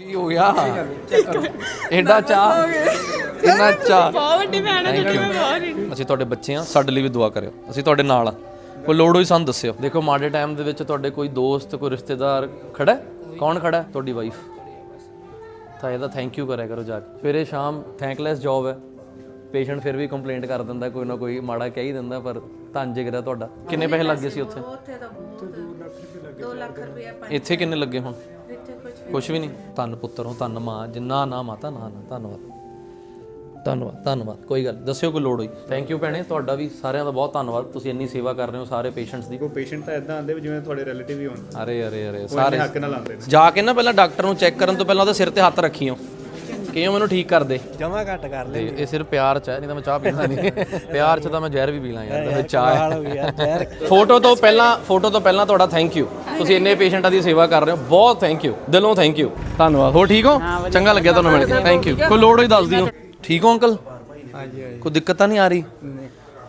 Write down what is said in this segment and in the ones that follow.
ਕੀ ਹੋ ਗਿਆ? ਐਡਾ ਚਾਹ। ਇੰਨਾ ਚਾਹ। ਬਹੁਤ ਵੱਡੀ ਭੈਣ ਹੈ ਤੁਹਾਡੀ ਮੈਂ ਬਹੁਤ ਅਸੀਂ ਤੁਹਾਡੇ ਬੱਚੇ ਆ ਸਾਡੇ ਲਈ ਵੀ ਦੁਆ ਕਰਿਓ। ਅਸੀਂ ਤੁਹਾਡੇ ਨਾਲ ਆ ਕੋਈ ਲੋੜ ਹੋਈ ਸਾਨੂੰ ਦੱਸਿਓ। ਦੇਖੋ ਮਾੜੇ ਟਾਈਮ ਦੇ ਵਿੱਚ ਤੁਹਾਡੇ ਕੋਈ ਦੋਸਤ ਕੋਈ ਰਿਸ਼ਤੇਦਾਰ ਖੜਾ ਹੈ? ਕੌਣ ਖੜਾ ਹੈ? ਤੁਹਾਡੀ ਵਾਈਫ ਤਾਂ ਇਹਦਾ ਥੈਂਕ ਯੂ ਕਰਿਆ ਕਰੋ ਜਾ ਕੇ। ਸਵੇਰੇ ਸ਼ਾਮ ਥੈਂਕਲੈਸ ਜੌਬ ਹੈ। ਪੇਸ਼ੈਂਟ ਫਿਰ ਵੀ ਕੰਪਲੇਂਟ ਕਰ ਦਿੰਦਾ ਕੋਈ ਨਾ ਕੋਈ ਮਾੜਾ ਕਹਿ ਹੀ ਦਿੰਦਾ ਪਰ ਧੰਨ ਜਿਗਰਾ ਤੁਹਾਡਾ। ਕਿੰਨੇ ਪੈਸੇ ਲੱਗੇ ਸੀ ਉੱਥੇ? ਉੱਥੇ ਤਾਂ ਬਹੁਤ। 2 ਲੱਖ ਰੁਪਏ ਇੱਥੇ ਕਿੰਨੇ ਲੱਗੇ ਹੁਣ? ਕੁਝ ਕੁਛ ਵੀ ਨਹੀਂ। ਧੰਨ ਪੁੱਤਰ ਹੋ ਧੰਨ ਮਾਂ ਜਿੰਨਾ ਨਾ ਮਾਤਾ ਨਾ ਨਾ। ਧੰਨਵਾਦ। ਧੰਨਵਾਦ ਧੰਨਵਾਦ। ਕੋਈ ਗੱਲ ਦੱਸਿਓ ਕੋਈ ਲੋੜ ਹੋਈ। ਥੈਂਕ ਯੂ ਭੈਣੇ ਤੁਹਾਡਾ ਵੀ ਸਾਰਿਆਂ ਦਾ ਬਹੁਤ ਧੰਨਵਾਦ। ਤੁਸੀਂ ਇੰਨੀ ਸੇਵਾ ਕਰ ਰਹੇ ਹੋ ਸਾਰੇ ਪੇਸ਼ੈਂਟਸ ਦੀ। ਕੋ ਪੇਸ਼ੈਂਟ ਤਾਂ ਇਦਾਂ ਆਉਂਦੇ ਵੀ ਜਿਵੇਂ ਤੁਹਾਡੇ ਰਿਲੇਟਿਵ ਹੀ ਹੋਣ। ਅਰੇ ਅਰੇ ਅਰੇ ਸਾਰੇ ਹੱਕ ਨਾਲ ਆਉਂਦੇ ਨੇ। ਜਾ ਕੇ ਨਾ ਪਹਿਲਾਂ ਡਾਕਟਰ ਨੂੰ ਚੈੱਕ ਕਰਨ ਤੋਂ ਪਹਿਲਾਂ ਉਹਦੇ ਸਿਰ ਤੇ ਹੱਥ ਰੱਖੀਓ। ਕਿਉਂ ਮੈਨੂੰ ਠੀਕ ਕਰ ਦੇ ਜਮਾ ਘੱਟ ਕਰ ਲੈ ਤੇ ਇਹ ਸਿਰਫ ਪਿਆਰ ਚ ਹੈ ਨਹੀਂ ਤਾਂ ਮੈਂ ਚਾਹ ਪੀਂਦਾ ਨਹੀਂ। ਪਿਆਰ ਚ ਤਾਂ ਮੈਂ ਜ਼ਹਿਰ ਵੀ ਪੀ ਲਾਂ ਯਾਰ ਤੇ ਚਾਹ ਹੈ। ਹੋ ਗਿਆ ਜ਼ਹਿਰ। ਫੋਟੋ ਤੋਂ ਪਹਿਲਾਂ ਫੋਟੋ ਤੋਂ ਪਹਿਲਾਂ ਤੁਹਾਡਾ ਥੈਂਕ ਯੂ ਤੁਸੀਂ ਇੰਨੇ ਪੇਸ਼ੈਂਟਾਂ ਦੀ ਸੇਵਾ ਕਰ ਰਹੇ ਹੋ ਬਹੁਤ ਥੈਂਕ ਯੂ ਦਿਲੋਂ ਥੈਂਕ ਯੂ ਧੰਨਵਾਦ। ਹੋ ਠੀਕ ਹੋ? ਚੰਗਾ ਲੱਗਿਆ ਤੁਹਾਨੂੰ ਮਿਲ ਕੇ। ਥੈਂਕ ਯੂ ਕੋਈ ਲੋੜ ਹੋਈ ਦੱਸ ਦਿਓ। ਠੀਕ ਹੋ ਅੰਕਲ? ਹਾਂਜੀ ਹਾਂਜੀ। ਕੋਈ ਦਿੱਕਤ ਤਾਂ ਨਹੀਂ ਆ ਰਹੀ?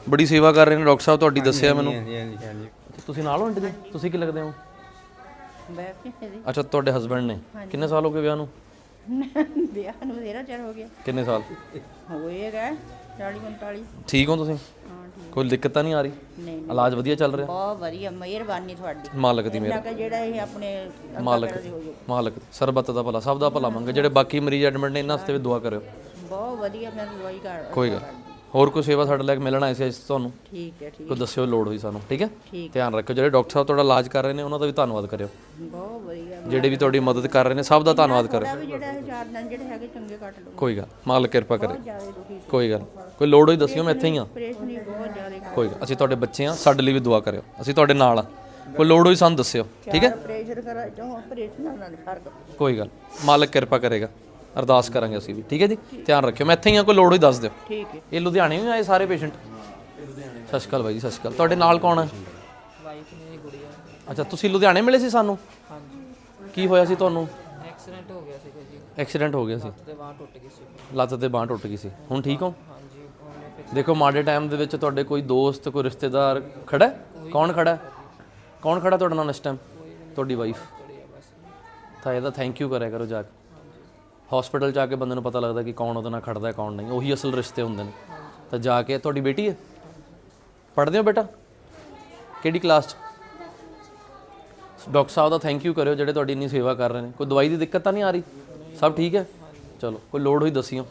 ਬੜੀ ਸੇਵਾ ਕਰ ਰਹੇ ਨੇ ਡਾਕਟਰ ਸਾਹਿਬ ਤੁਹਾਡੀ ਦੱਸਿਆ ਮੈਨੂੰ। ਹਾਂਜੀ ਹਾਂਜੀ ਹਾਂਜੀ। ਤੁਸੀਂ ਨਾਲ ਹੋ ਆਂਟੀ ਤੁਸੀਂ ਕੀ ਲੱਗਦੇ ਹੋ? ਅੱਛਾ ਤੁਹਾਡੇ ਹਸਬੰਡ ਨੇ। ਕਿੰਨੇ ਸਾਲ ਹੋ ਗਏ ਵਿਆਹ ਨੂੰ? ਵਿਆਹ ਨੂੰ ਬਥੇਰਾ ਚਿਰ ਹੋ ਗਿਆ। ਕਿੰਨੇ ਸਾਲ? ਹੋਏਗਾ 40 45 ਠੀਕ ਹੋ ਤੁਸੀਂ? ਹਾਂ ਠੀਕ। ਕੋਈ ਦਿੱਕਤ ਤਾਂ ਨਹੀਂ ਆ ਰਹੀ? ਨਹੀਂ ਇਲਾਜ ਵਧੀਆ ਚੱਲ ਰਿਹਾ? ਬਹੁਤ ਵਧੀਆ ਮਿਹਰਬਾਨੀ ਤੁਹਾਡੀ। ਮਾਲਕ ਦੀ ਮਿਹਰ। ਜਿਹੜਾ ਇਹ ਆਪਣੇ ਅੱਗਾ ਮਾਲਕ ਕਰਨ ਦੀ ਹੋ ਜਾਊ। ਮਾਲਕ ਸਰਬੱਤ ਦਾ ਭਲਾ ਸਭ ਦਾ ਭਲਾ ਮੰਗੇ। ਜਿਹੜੇ ਬਾਕੀ ਮਰੀਜ਼ ਐਡਮਿਟ ਨੇ ਇਹਨਾਂ ਵਾਸਤੇ ਵੀ ਦੁਆ ਕਰਿਓ। ਬਹੁਤ ਵਧੀਆ ਮੈਂ ਦਵਾਈ ਕਰ ਕੋਈ ਗੱਲ ਹੋਰ ਕੋਈ ਸੇਵਾ ਸਾਡੇ ਲਈ ਮਿਲਣਾ ਐਸੀ ਐਸੀ ਤੁਹਾਨੂੰ? ਠੀਕ ਹੈ ਠੀਕ ਕੋਈ ਦੱਸਿਓ ਲੋੜ ਹੋਈ ਸਾਨੂੰ ਠੀਕ ਹੈ? ਠੀਕ। ਧਿਆਨ ਰੱਖਿਓ ਜਿਹੜੇ ਡਾਕਟਰ ਸਾਹਿਬ ਤੁਹਾਡਾ ਇਲਾਜ ਕਰ ਰਹੇ ਨੇ ਉਹਨਾਂ ਦਾ ਵੀ ਧੰਨਵਾਦ ਕਰਿਓ। ਬਹੁਤ ਵਧੀਆ ਜਿਹੜੇ ਵੀ ਤੁਹਾਡੀ ਮਦਦ ਕਰ ਰਹੇ ਨੇ ਸਭ ਦਾ ਧੰਨਵਾਦ ਕਰਿਓ। ਵੀ ਜਿਹੜਾ ਇਹ ਚਾਰ ਦਿਨ ਜਿਹੜੇ ਹੈਗੇ ਚੰਗੇ ਕੱਟ ਲਓ। ਕੋਈ ਗੱਲ ਮਾਲਕ ਕਿਰਪਾ ਕਰੇ। ਜ਼ਿਆਦਾ ਦੁਖੀ ਕੋਈ ਗੱਲ ਕੋਈ ਲੋੜ ਹੋਈ ਦੱਸਿਓ ਮੈਂ ਇੱਥੇ ਹੀ ਹੀ। ਬਹੁਤ ਜ਼ਿਆਦਾ ਕੋਈ ਗੱਲ ਅਸੀਂ ਤੁਹਾਡੇ ਬੱਚੇ ਆ ਸਾਡੇ ਲਈ ਵੀ ਦੁਆ ਕਰਿਓ। ਅਸੀਂ ਤੁਹਾਡੇ ਨਾਲ ਆ ਕੋਈ ਲੋੜ ਹੋਈ ਸਾਨੂੰ ਦੱਸਿਓ ਠੀਕ ਹੈ? ਆਪਰੇਸ਼ਨ ਕਰਾ ਜੋ ਆਪਰੇਸ਼ਨ ਨਾਲ ਨਾਲ ਫ਼ਰਕ। ਕੋਈ ਗੱਲ ਮਾਲਕ ਕਿਰਪਾ ਕਰੇਗਾ। ਅਰਦਾਸ ਕਰਾਂਗੇ ਅਸੀਂ ਵੀ। ਠੀਕ ਹੈ ਜੀ? ਧਿਆਨ ਰੱਖਿਓ। ਮੈਂ ਇੱਥੇ ਹੀ ਆ ਕੋਈ ਲੋੜ ਹੋਈ ਦੱਸ ਦਿਓ। ਠੀਕ ਹੈ। ਇਹ ਲੁਧਿਆਣੇ ਵੀ ਆਏ ਸਾਰੇ ਪੇਸ਼ੈਂਟ ਸਤਿ ਸ਼੍ਰੀ ਅਕਾਲ ਬਾਈ ਜੀ ਸਤਿ ਸ਼੍ਰੀ ਅਕਾਲ। ਤੁਹਾਡੇ ਨਾਲ ਕੌਣ ਹੈ? ਵਾਈਫ ਨੇ ਗੁੜੀਆ। ਅੱਛਾ ਤੁਸੀਂ ਲੁਧਿਆਣੇ ਮਿਲੇ ਸੀ ਸਾਨੂੰ? ਹਾਂਜੀ। ਕੀ ਹੋਇਆ ਸੀ ਤੁਹਾਨੂੰ? ਐਕਸੀਡੈਂਟ ਹੋ ਗਿਆ ਸੀਗਾ ਜੀ। ਐਕਸੀਡੈਂਟ ਹੋ ਗਿਆ ਸੀ? ਤੇ ਬਾਂਹ ਟੁੱਟ ਗਈ ਸੀ। ਲੱਤ ਤੇ ਬਾਂਹ ਟੁੱਟ ਗਈ ਸੀ। ਹੁਣ ਠੀਕ ਹੋ? ਹਾਂਜੀ ਦੇਖੋ ਮਾੜੇ ਟਾਈਮ ਦੇ ਵਿੱਚ ਤੁਹਾਡੇ ਕੋਈ ਦੋਸਤ ਕੋਈ ਰਿਸ਼ਤੇਦਾਰ ਖੜਾ? ਕੌਣ ਖੜਾ? ਕੌਣ ਖੜਾ ਤੁਹਾਡੇ ਨਾਲ ਇਸ ਟਾਈਮ ਤੁਹਾਡੀ ਵਾਈਫ ਤਾਂ ਇਹਦਾ ਥੈਂਕ ਯੂ ਕਰਿਆ ਕਰੋ ਜਾ ਕੇ। ਹਸਪੀਟਲ ਜਾ ਕੇ ਬੰਦੇ ਨੂੰ ਪਤਾ ਲੱਗਦਾ ਕਿ ਕੌਣ ਉਹਦੇ ਨਾਲ ਖੜਦਾ ਹੈ ਕੌਣ ਨਹੀਂ। ਉਹੀ ਅਸਲ ਰਿਸ਼ਤੇ ਹੁੰਦੇ ਨੇ। ਤਾਂ ਜਾ ਕੇ ਤੁਹਾਡੀ ਬੇਟੀ ਹੈ? ਪੜ੍ਹਦੇ ਹੋ ਬੇਟਾ? ਕਿਹੜੀ ਕਲਾਸ 'ਚ? ਡਾਕਟਰ ਸਾਹਿਬ ਦਾ ਥੈਂਕ ਯੂ ਕਰਿਓ ਜਿਹੜੇ ਤੁਹਾਡੀ ਇੰਨੀ ਸੇਵਾ ਕਰ ਰਹੇ ਨੇ। ਕੋਈ ਦਵਾਈ ਦੀ ਦਿੱਕਤ ਤਾਂ ਨਹੀਂ ਆ ਰਹੀ? ਸਭ ਠੀਕ ਹੈ? ਚਲੋ ਕੋਈ ਲੋੜ ਹੋਈ ਦੱਸਿਓ।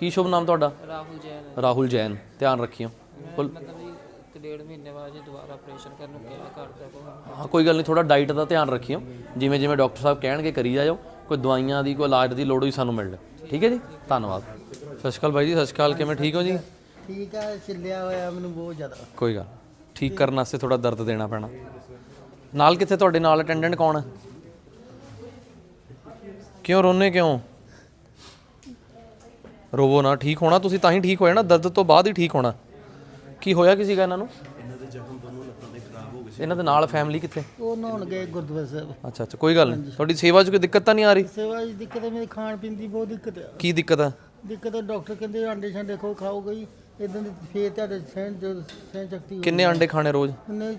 ਕੀ ਸ਼ੁਭ ਨਾਮ ਤੁਹਾਡਾ? ਰਾਹੁਲ ਜੈਨ। ਰਾਹੁਲ ਜੈਨ ਧਿਆਨ ਰੱਖਿਓ। ਕੁੱਲ ਮਤਲਬ ਵੀ ਇੱਕ ਡੇਢ ਮਹੀਨੇ ਬਾਅਦ ਜੀ ਦੁਬਾਰਾ ਆਪਰੇਸ਼ਨ ਕਰਨ ਨੂੰ ਕਿਹਾ ਕਰਦਾ ਕੋ ਹਾਂ ਕੋਈ ਗੱਲ ਨਹੀਂ ਥੋੜਾ ਡਾਈਟ ਦਾ ਧਿਆਨ ਰੱਖਿਓ। ਜਿਵੇਂ ਜਿਵੇਂ ਡਾਕਟਰ ਸਾਹਿਬ ਕਹਿਣਗੇ ਕਰੀ ਜਾਇਓ। ਕੋਈ ਦਵਾਈਆਂ ਦੀ ਕੋਈ ਇਲਾਜ ਦੀ ਲੋੜ ਹੋਈ ਸਾਨੂੰ ਮਿਲ ਲੈ। ਠੀਕ ਹੈ ਜੀ? ਧੰਨਵਾਦ। ਸਤਿ ਸ਼੍ਰੀ ਅਕਾਲ ਬਾਈ ਜੀ ਸਤਿ ਸ਼੍ਰੀ ਅਕਾਲ। ਕਿਵੇਂ ਠੀਕ ਹੋ ਜੀ? ਠੀਕ ਆ ਛਿੱਲਿਆ ਹੋਇਆ ਮੈਨੂੰ ਬਹੁਤ ਜ਼ਿਆਦਾ। ਕੋਈ ਗੱਲ ਠੀਕ ਕਰਨ ਵਾਸਤੇ ਥੋੜਾ ਦਰਦ ਦੇਣਾ ਪੈਣਾ। ਨਾਲ ਕਿੱਥੇ ਤੁਹਾਡੇ ਨਾਲ ਅਟੈਂਡੈਂਟ ਕੌਣ ਹੈ? ਕਿਉਂ ਰੋਨੇ ਕਿਉਂ? ਰੋਵੋ ਨਾ ਠੀਕ ਹੋਣਾ ਤੁਸੀਂ ਤਾਂ ਹੀ ਠੀਕ ਹੋਇਆ ਨਾ ਦਰਦ ਤੋਂ ਬਾਅਦ ਹੀ ਠੀਕ ਹੋਣਾ। ਕੀ ਹੋਇਆ ਕੀ ਸੀਗਾ ਇਹਨਾਂ ਨੂੰ ਇਹਨਾਂ ਦੇ ਜ਼ਖਮ ਦੋਨੋਂ ਲੱਤਾਂ ਦੇ ਖਰਾਬ ਹੋ ਗਏ ਸੀ ਇਹਨਾਂ ਦੇ ਨਾਲ ਫੈਮਿਲੀ ਕਿੱਥੇ? ਉਹ ਨਹਾਉਣ ਗਏ ਗੁਰਦੁਆਰਾ ਸਾਹਿਬ। ਅੱਛਾ ਅੱਛਾ ਕੋਈ ਗੱਲ ਨਹੀਂ। ਤੁਹਾਡੀ ਸੇਵਾ 'ਚ ਕੋਈ ਦਿੱਕਤ ਤਾਂ ਨਹੀਂ ਆ ਰਹੀ? ਸੇਵਾ ਦੀ ਦਿੱਕਤ ਹੈ ਮੇਰੀ ਖਾਣ ਪੀਣ ਦੀ ਬਹੁਤ ਦਿੱਕਤ ਆ। ਕੀ ਦਿੱਕਤ ਹੈ ਦਿੱਕਤ ਹੈ ਡਾਕਟਰ ਕਹਿੰਦੇ ਆਂਡੇ ਛਾਂਡੇ ਖਾਓ ਖਾਓਗੇ ਹੀ ਇਦਾਂ ਦੀ ਫੇਰ ਤੁਹਾਡੇ ਸਹਿਣ ਜੋ ਸਹਿਣ ਸ਼ਕਤੀ ਕਿੰਨੇ ਅੰਡੇ ਖਾਣੇ ਰੋਜ਼? ਉਹਨੇ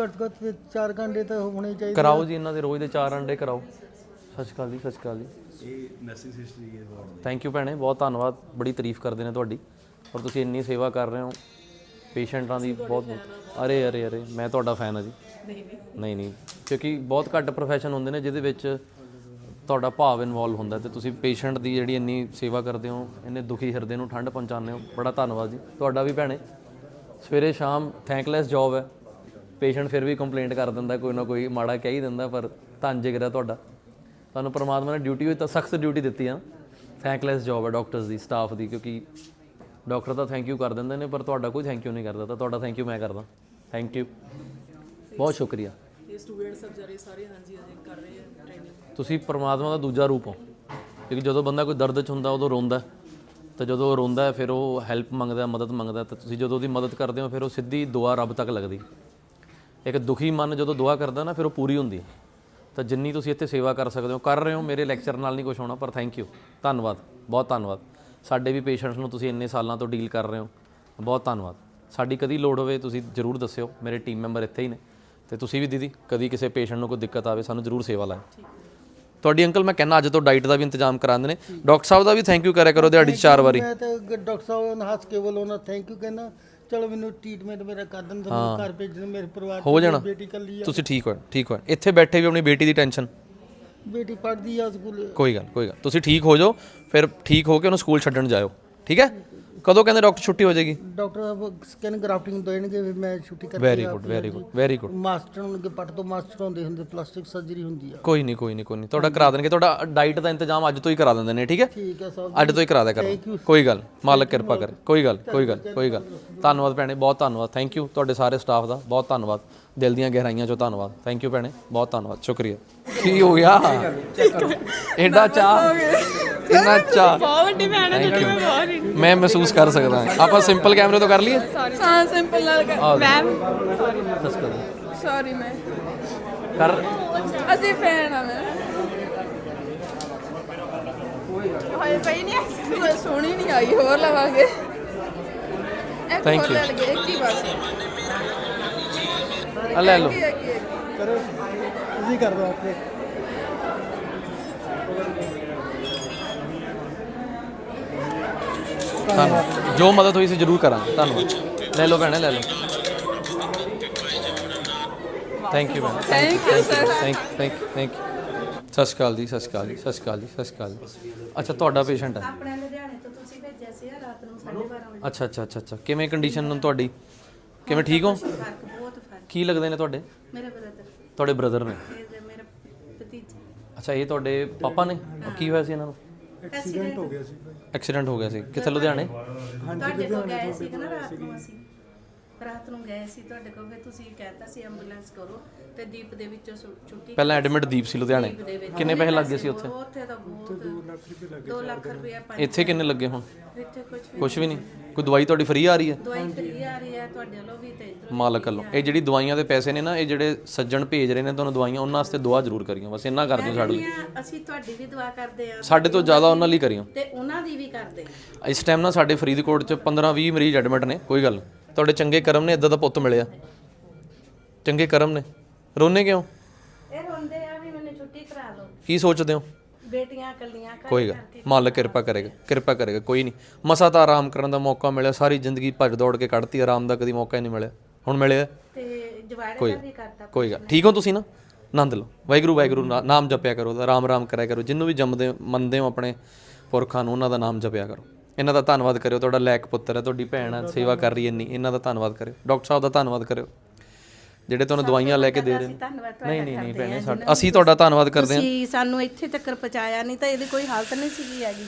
ਘੱਟ ਘੱਟ 4 ਘੰਟੇ ਤਾਂ ਹੋਣੇ ਚਾਹੀਦੇ ਕਰਾਓ ਜੀ ਇਹਨਾਂ ਦੇ ਰੋਜ਼ ਦੇ 4 ਅੰਡੇ ਕਰਾਓ। ਸਤਿ ਸ਼੍ਰੀ ਅਕਾਲ ਜੀ ਸਤਿ ਸ਼੍ਰੀ ਅਕਾਲ ਜੀ। ਇਹ ਨਰਸਿੰਗ ਸਿਸਟਰੀ ਹੈ ਥੈਂਕ ਯੂ ਭੈਣੇ ਬਹੁਤ ਧੰਨਵਾਦ। ਬੜੀ ਤਾਰੀਫ ਕਰਦੇ ਨੇ ਤੁਹਾਡੀ। ਔਰ ਤੁਸੀਂ ਇੰਨੀ ਸੇਵਾ ਕਰ ਰਹੇ ਹੋ। ਪੇਸ਼ੈਂਟਾਂ ਦੀ ਬਹੁਤ ਅਰੇ ਅਰੇ ਅਰੇ ਮੈਂ ਤੁਹਾਡਾ ਫੈਨ ਹਾਂ ਜੀ। ਨਹੀਂ ਨਹੀਂ। ਕਿਉਂਕਿ ਬਹੁਤ ਘੱਟ ਪ੍ਰੋਫੈਸ਼ਨ ਹੁੰਦੇ ਨੇ ਜਿਹਦੇ ਵਿੱਚ ਤੁਹਾਡਾ ਭਾਵ ਇਨਵੋਲਵ ਹੁੰਦਾ ਤੇ ਤੁਸੀਂ ਪੇਸ਼ੈਂਟ ਦੀ ਜਿਹੜੀ ਇੰਨੀ ਸੇਵਾ ਕਰਦੇ ਹੋ ਇੰਨੇ ਦੁਖੀ ਹਿਰਦੇ ਨੂੰ ਠੰਡ ਪਹੁੰਚਾਉਂਦੇ ਹੋ ਬੜਾ ਧੰਨਵਾਦ ਜੀ। ਤੁਹਾਡਾ ਵੀ ਭੈਣੇ ਸਵੇਰੇ ਸ਼ਾਮ ਥੈਂਕਲੈਸ ਜੌਬ ਹੈ। ਪੇਸ਼ੈਂਟ ਫਿਰ ਵੀ ਕੰਪਲੇਂਟ ਕਰ ਦਿੰਦਾ ਕੋਈ ਨਾ ਕੋਈ ਮਾੜਾ ਕਹਿ ਹੀ ਦਿੰਦਾ ਪਰ ਧੰਨ ਜਿਗਰਾ ਤੁਹਾਡਾ। ਤੁਹਾਨੂੰ ਪ੍ਰਮਾਤਮਾ ਨੇ ਡਿਊਟੀ ਵੀ ਤਾਂ ਸਖਤ ਡਿਊਟੀ ਦਿੱਤੀ ਆ। ਥੈਂਕਲੈਸ ਜੌਬ ਹੈ ਡਾਕਟਰਸ ਦੀ ਸਟਾਫ ਦੀ ਕਿਉਂਕਿ ਡਾਕਟਰ ਤਾਂ ਥੈਂਕ ਯੂ ਕਰ ਦਿੰਦੇ ਨੇ ਪਰ ਤੁਹਾਡਾ ਕੋਈ ਥੈਂਕ ਯੂ ਨਹੀਂ ਕਰਦਾ ਤਾਂ ਤੁਹਾਡਾ ਥੈਂਕ ਯੂ ਮੈਂ ਕਰਦਾ। ਥੈਂਕ ਯੂ ਬਹੁਤ ਸ਼ੁਕਰੀਆ। ਤੁਸੀਂ ਪਰਮਾਤਮਾ ਦਾ ਦੂਜਾ ਰੂਪ ਹੋ। ਕਿਉਂਕਿ ਜਦੋਂ ਬੰਦਾ ਕੋਈ ਦਰਦ 'ਚ ਹੁੰਦਾ ਉਦੋਂ ਰੋਂਦਾ। ਤੇ ਜਦੋਂ ਉਹ ਰੋਂਦਾ ਹੈ, ਫਿਰ ਉਹ ਹੈਲਪ ਮੰਗਦਾ ਮਦਦ ਮੰਗਦਾ ਤਾਂ ਤੁਸੀਂ ਜਦੋਂ ਉਹਦੀ ਮਦਦ ਕਰਦੇ ਹੋ ਫਿਰ ਉਹ ਸਿੱਧੀ ਦੁਆ ਰੱਬ ਤੱਕ ਲੱਗਦੀ ਇੱਕ ਦੁਖੀ ਮਨ ਜਦੋਂ ਦੁਆ ਕਰਦਾ ਨਾ ਫਿਰ ਉਹ ਪੂਰੀ ਹੁੰਦੀ ਤਾਂ ਜਿੰਨੀ ਤੁਸੀਂ ਇੱਥੇ ਸੇਵਾ ਕਰ ਸਕਦੇ ਹੋ ਕਰ ਰਹੇ ਹੋ ਮੇਰੇ ਲੈਕਚਰ ਨਾਲ ਨਹੀਂ ਕੁਝ ਹੋਣਾ ਪਰ ਥੈਂਕ ਯੂ ਧੰਨਵਾਦ। ਬਹੁਤ ਧੰਨਵਾਦ। ਸਾਡੇ ਵੀ ਪੇਸ਼ੈਂਟਸ ਨੂੰ ਤੁਸੀਂ ਇੰਨੇ ਸਾਲਾਂ ਤੋਂ ਡੀਲ ਕਰ ਰਹੇ ਹੋ। ਬਹੁਤ ਧੰਨਵਾਦ। ਸਾਡੀ ਕਦੀ ਲੋੜ ਹੋਵੇ ਤੁਸੀਂ ਜ਼ਰੂਰ ਦੱਸਿਓ। ਮੇਰੇ ਟੀਮ ਮੈਂਬਰ ਇੱਥੇ ਹੀ ਨੇ। ਤੇ ਤੁਸੀਂ ਵੀ ਦੀਦੀ ਕਦੀ ਕਿਸੇ ਪੇਸ਼ੈਂਟ ਨੂੰ ਕੋਈ ਦਿੱਕਤ ਆਵੇ ਸਾਨੂੰ ਜ਼ਰੂਰ ਸੇਵਾ ਲਾਇਓ ਤੁਹਾਡੀ ਅੰਕਲ ਮੈਂ ਕਹਿੰਦਾ ਅੱਜ ਤੋਂ ਡਾਈਟ ਦਾ ਵੀ ਇੰਤਜ਼ਾਮ ਕਰਾਉਂਦੇ ਨੇ। ਡਾਕਟਰ ਸਾਹਿਬ ਦਾ ਵੀ ਥੈਂਕ ਯੂ ਕਰਿਆ ਕਰੋ ਦਿਹਾੜੀ 'ਚ ਚਾਰ ਵਾਰੀ। ਮੈਂ ਤਾਂ ਡਾਕਟਰ ਸਾਹਿਬ ਨੂੰ ਹੱਸ ਕੇ ਬੋਲੋ ਨਾ ਥੈਂਕ ਯੂ ਕਹਿੰਦਾ ਚਲੋ ਮੈਨੂੰ ਟ੍ਰੀਟਮੈਂਟ ਮੇਰਾ ਕਰ ਦੇਣ ਤੁਹਾਨੂੰ ਘਰ ਭੇਜਣ ਮੇਰੇ ਪਰਿਵਾਰ ਹੋ ਜਾਣਾ। ਬੇਟੀ ਕੱਲੀ ਆ। ਤੁਸੀਂ ਠੀਕ ਹੋ ਠੀਕ ਹੋ। ਇੱਥੇ ਬੈਠੇ ਵੀ ਆਪਣੀ ਬੇਟੀ ਦੀ ਟੈਨਸ਼ਨ ਬੇਟੀ ਪੜ੍ਹਦੀ ਆ ਸਕੂਲ। ਕੋਈ ਗੱਲ ਕੋਈ ਗੱਲ। ਤੁਸੀਂ ਠੀਕ ਹੋ ਜਾਓ ਫਿਰ ਠੀਕ ਹੋ ਕੇ ਉਹਨੂੰ ਸਕੂਲ ਛੱਡਣ ਜਾਇਓ। ਠੀਕ ਹੈ? ਕਦੋਂ ਕਹਿੰਦੇ ਡਾਕਟਰ ਛੁੱਟੀ ਹੋ ਜਾਏਗੀ? ਡਾਕਟਰ ਸਕਿਨ ਗ੍ਰਾਫਟਿੰਗ ਦੇਣਗੇ ਫਿਰ ਮੈਂ ਛੁੱਟੀ ਕਰਕੇ very good very good very good master ਅੱਗੇ ਪੱਟ ਤੋਂ ਮਾਸਟਰ ਹੁੰਦੇ ਹੁੰਦੇ ਪਲਾਸਟਿਕ ਸਰਜਰੀ ਹੁੰਦੀ ਆ। ਕੋਈ ਨਹੀਂ ਕੋਈ ਨਹੀਂ ਕੋਈ ਨਹੀਂ। ਤੁਹਾਡਾ ਕਰਾ ਦੇਣਗੇ। ਤੁਹਾਡਾ ਡਾਈਟ ਦਾ ਇੰਤਜ਼ਾਮ ਅੱਜ ਤੋਂ ਹੀ ਕਰਾ ਦਿੰਦੇ ਨੇ ਠੀਕ ਹੈ? ਠੀਕ ਹੈ ਸਾਹਿਬ ਅੱਜ ਤੋਂ ਹੀ ਕਰਾ ਦਿਆ ਕਰੋ। ਕੋਈ ਗੱਲ ਮਾਲਕ ਕਿਰਪਾ ਕਰੇ। ਕੋਈ ਗੱਲ ਕੋਈ ਗੱਲ ਕੋਈ ਗੱਲ। ਧੰਨਵਾਦ ਭੈਣੇ ਬਹੁਤ ਧੰਨਵਾਦ। ਥੈਂਕ ਯੂ ਤੁਹਾਡੇ ਸਾਰੇ ਸਟਾਫ ਦਾ। ਬਹੁਤ ਧੰਨਵਾਦ। ਦਿਲ ਦੀਆਂ ਗਹਿਰਾਈਆਂ ਚੋਂ ਧੰਨਵਾਦ। ਥੈਂਕ ਯੂ ਭੈਣੇ ਬਹੁਤ ਧੰਨਵਾਦ ਸ਼ੁਕਰੀਆ। ਕੀ ਹੋ ਗਿਆ? ਐਡਾ ਚਾਹ ਇੰਨਾ ਚਾਹ ਬਹੁਤ ਵੱਡੀ ਭੈਣ ਹੈ ਜਿਹੜੀ ਮੈਂ ਬਹੁਤ ਮੈਂ ਮਹਿਸੂਸ ਕਰ ਸਕਦਾ ਹਾਂ। ਆਪਾਂ ਸਿੰਪਲ ਕੈਮਰੇ ਤੋਂ ਕਰ ਲਈਏ? ਹਾਂ ਸਿੰਪਲ ਨਾਲ ਮੈਮ ਕਰ। ਸੌਰੀ ਮੈਂ ਕਰ। ਅਸੀਂ ਫੈਨ ਆ ਮੈਂ। ਹਾਏ ਪਈ ਨਹੀਂ ਸੋਹਣੀ ਨਹੀਂ ਆਈ ਹੋਰ ਲਵਾਂਗੇ. ਲੈ ਲਈਏ ਇੱਕ ਹੀ ਬਸ। ਆ ਲੈ ਲਓ। ਕਰੋ ਤੁਸੀਂ ਕਰ ਦਿਓ ਆਪੇ। ਧੰਨਵਾਦ। ਜੋ ਮਦਦ ਹੋਈ ਸੀ ਜ਼ਰੂਰ ਕਰਾਂਗੇ। ਧੰਨਵਾਦ। ਲੈ ਲਓ ਭੈਣੇ ਲੈ ਲਓ। Thank you ma'am Thank you, sir. Thank thank thank ਸਤਿ ਸ਼੍ਰੀ ਅਕਾਲ ਜੀ ਸਤਿ ਸ਼੍ਰੀ ਅਕਾਲ ਜੀ ਸਤਿ ਸ਼੍ਰੀ ਅਕਾਲ ਜੀ ਸਤਿ ਸ਼੍ਰੀ ਅਕਾਲ ਜੀ। ਅੱਛਾ ਤੁਹਾਡਾ ਪੇਸ਼ੈਂਟ ਹੈ। ਆਪਣੇ ਲੁਧਿਆਣੇ ਤੋਂ ਤੁਸੀਂ ਭੇਜਿਆ ਸੀ ਰਾਤ ਨੂੰ 12:30 ਵਜੇ। ਅੱਛਾ ਅੱਛਾ ਅੱਛਾ ਅੱਛਾ। ਕਿਵੇਂ ਕੰਡੀਸ਼ਨ ਤੁਹਾਡੀ? ਕਿਵੇਂ ਠੀਕ ਹੋ? ਕੀ ਲੱਗਦੇ ਨੇ ਤੁਹਾਡੇ? ਮੇਰੇ ਬ੍ਰਦਰ ਤੁਹਾਡੇ ਬ੍ਰਦਰ ਨੇ? ਮੇਰਾ ਭਤੀਜਾ। ਅੱਛਾ ਇਹ ਤੁਹਾਡੇ ਪਾਪਾ ਨੇ? ਕੀ ਹੋਇਆ ਸੀ ਇਹਨਾਂ ਨੂੰ? ਐਕਸੀਡੈਂਟ ਹੋ ਗਿਆ ਐਕਸੀਡੈਂਟ ਹੋ ਗਿਆ ਸੀ। ਕਿੱਥੇ ਲੁਧਿਆਣੇ? ਤੁਹਾਡੇ ਕੋਲ ਗਏ ਸੀ ਨਾ ਰਾਤ ਨੂੰ ਅਸੀਂ? ਰਾਤ ਨੂੰ ਗਏ ਸੀ ਤੁਹਾਡੇ ਕੋਲ ਫਿਰ ਤੁਸੀਂ ਕਹਿਤਾ ਸੀ ਐਂਬੂਲੈਂਸ ਕਰੋ ਤੇ ਦੀਪ ਦੇ ਵਿੱਚੋਂ ਛੁੱਟੀ ਪਹਿਲਾਂ ਐਡਮਿਟ ਦੀਪ ਸੀ ਲੁਧਿਆਣੇ। ਦੀਪ ਦੇ ਵਿੱਚ। ਕਿੰਨੇ ਪੈਸੇ ਲੱਗੇ ਸੀ ਉੱਥੇ? ਉੱਥੇ ਤਾਂ ਬਹੁਤ 2 ਲੱਖ ਰੁਪਏ ਲੱਗੇ 2 ਲੱਖ ਰੁਪਏ ਪੰਜ ਇੱਥੇ ਕਿੰਨੇ ਲੱਗੇ ਹੁਣ? ਇੱਥੇ ਕੁਝ ਵੀ ਕੁਝ ਵੀ ਨਹੀਂ। ਕੋਈ ਦਵਾਈ ਤੁਹਾਡੀ ਫ੍ਰੀ ਆ ਰਹੀ ਹੈ? ਦਵਾਈ ਫਰੀ ਆ ਰਹੀ ਹੈ ਤੁਹਾਡੇ ਵੱਲੋਂ ਵੀ ਤੇ ਇਧਰੋਂ ਮਾਲਕ ਵੱਲੋਂ। ਇਹ ਜਿਹੜੀ ਦਵਾਈਆਂ ਦੇ ਪੈਸੇ ਨੇ ਨਾ ਇਹ ਜਿਹੜੇ ਸੱਜਣ ਭੇਜ ਰਹੇ ਨੇ ਤੁਹਾਨੂੰ ਦਵਾਈਆਂ ਉਹਨਾਂ ਵਾਸਤੇ ਦੁਆ ਜ਼ਰੂਰ ਕਰੀਓ। ਬਸ ਇੰਨਾ ਕਰ ਦਿਓ ਸਾਡੇ ਲਈ। ਅਸੀਂ ਤੁਹਾਡੀ ਵੀ ਦੁਆ ਕਰਦੇ ਆ ਸਾਡੇ ਤੋਂ ਜ਼ਿਆਦਾ ਉਹਨਾਂ ਲਈ ਕਰਿਓ। ਤੇ ਉਹਨਾਂ ਦੀ ਵੀ ਕਰਦੇ ਆ ਇਸ ਟਾਈਮ ਨਾ ਸਾਡੇ ਫਰੀਦਕੋਟ 'ਚ 15-20 ਮਰੀਜ਼ ਐਡਮਿਟ ਨੇ ਕੋਈ ਗੱਲ ਨਹੀਂ। ਤੁਹਾਡੇ ਚੰਗੇ ਕਰਮ ਨੇ ਇਦਾਂ ਦਾ ਪੁੱਤ ਮਿਲਿਆ। ਚੰਗੇ ਕਰਮ ਨੇ। ਰੋਨੇ ਕਿਉਂ? ਇਹ ਰੋਂਦੇ ਆ ਵੀ ਮੈਨੂੰ ਛੁੱਟੀ ਕਰਾ ਲਓ ਕੀ ਸੋਚਦੇ ਹੋ? ਬੇਟੀਆਂ ਇਕੱਲੀਆਂ ਘਰ ਕੋਈ ਗੱਲ। ਮਾਲਕ ਕਿਰਪਾ ਕਰੇਗਾ ਕਿਰਪਾ ਕਰੇਗਾ ਕੋਈ ਨਹੀਂ। ਮਸਾ ਤਾਂ ਆਰਾਮ ਕਰਨ ਦਾ ਮੌਕਾ ਮਿਲਿਆ ਸਾਰੀ ਜ਼ਿੰਦਗੀ ਭੱਜ ਦੌੜ ਕੇ ਕੱਢਤੀ ਆਰਾਮ ਦਾ ਕਦੀ ਮੌਕਾ ਹੀ ਨਹੀਂ ਮਿਲਿਆ। ਹੁਣ ਮਿਲਿਆ? ਤੇ ਜਵਾੜੇ ਦਾ ਵੀ ਕਰਤਾ ਕੋਈ ਗੱਲ। ਠੀਕ ਹੋ ਤੁਸੀਂ ਨਾ? ਆਨੰਦ ਲਓ। ਵਾਹਿਗੁਰੂ ਵਾਹਿਗੁਰੂ ਨਾ- ਨਾਮ ਜਪਿਆ ਕਰੋ ਰਾਮ ਰਾਮ ਕਰਿਆ ਕਰੋ। ਜਿੰਨੂੰ ਵੀ ਜੰਮਦੇ ਮੰਨਦੇ ਹੋ ਆਪਣੇ ਪੁਰਖਾਂ ਨੂੰ ਉਹਨਾਂ ਦਾ ਨਾਮ ਜਪਿਆ ਕਰੋ। ਇਹਨਾਂ ਦਾ ਧੰਨਵਾਦ ਕਰਿਓ ਤੁਹਾਡਾ ਲੈਕ ਪੁੱਤਰ ਹੈ ਤੁਹਾਡੀ ਭੈਣ ਹੈ ਸੇਵਾ ਕਰ ਰਹੀ ਹੈ ਇੰਨੀ ਇਹਨਾਂ ਦਾ ਧੰਨਵਾਦ ਕਰਿਓ। ਡਾਕਟਰ ਸਾਹਿਬ ਦਾ ਧੰਨਵਾਦ ਕਰਿਓ। ਜਿਹੜੇ ਤੁਹਾਨੂੰ ਦਵਾਈਆਂ ਲੈ ਕੇ ਦੇ ਰਹੇ ਨੇ। ਨਹੀਂ ਨਹੀਂ ਨਹੀਂ ਭੈਣੇ ਸਾਡਾ ਅਸੀਂ ਤੁਹਾਡਾ ਧੰਨਵਾਦ ਕਰਦੇ ਹਾਂ। ਤੁਸੀਂ ਸਾਨੂੰ ਇੱਥੇ ਤੱਕ ਪਹੁੰਚਾਇਆ ਨਹੀਂ ਤਾਂ ਇਹਦੀ ਕੋਈ ਹਾਲਤ ਨਹੀਂ ਸੀਗੀ ਹੈਗੀ।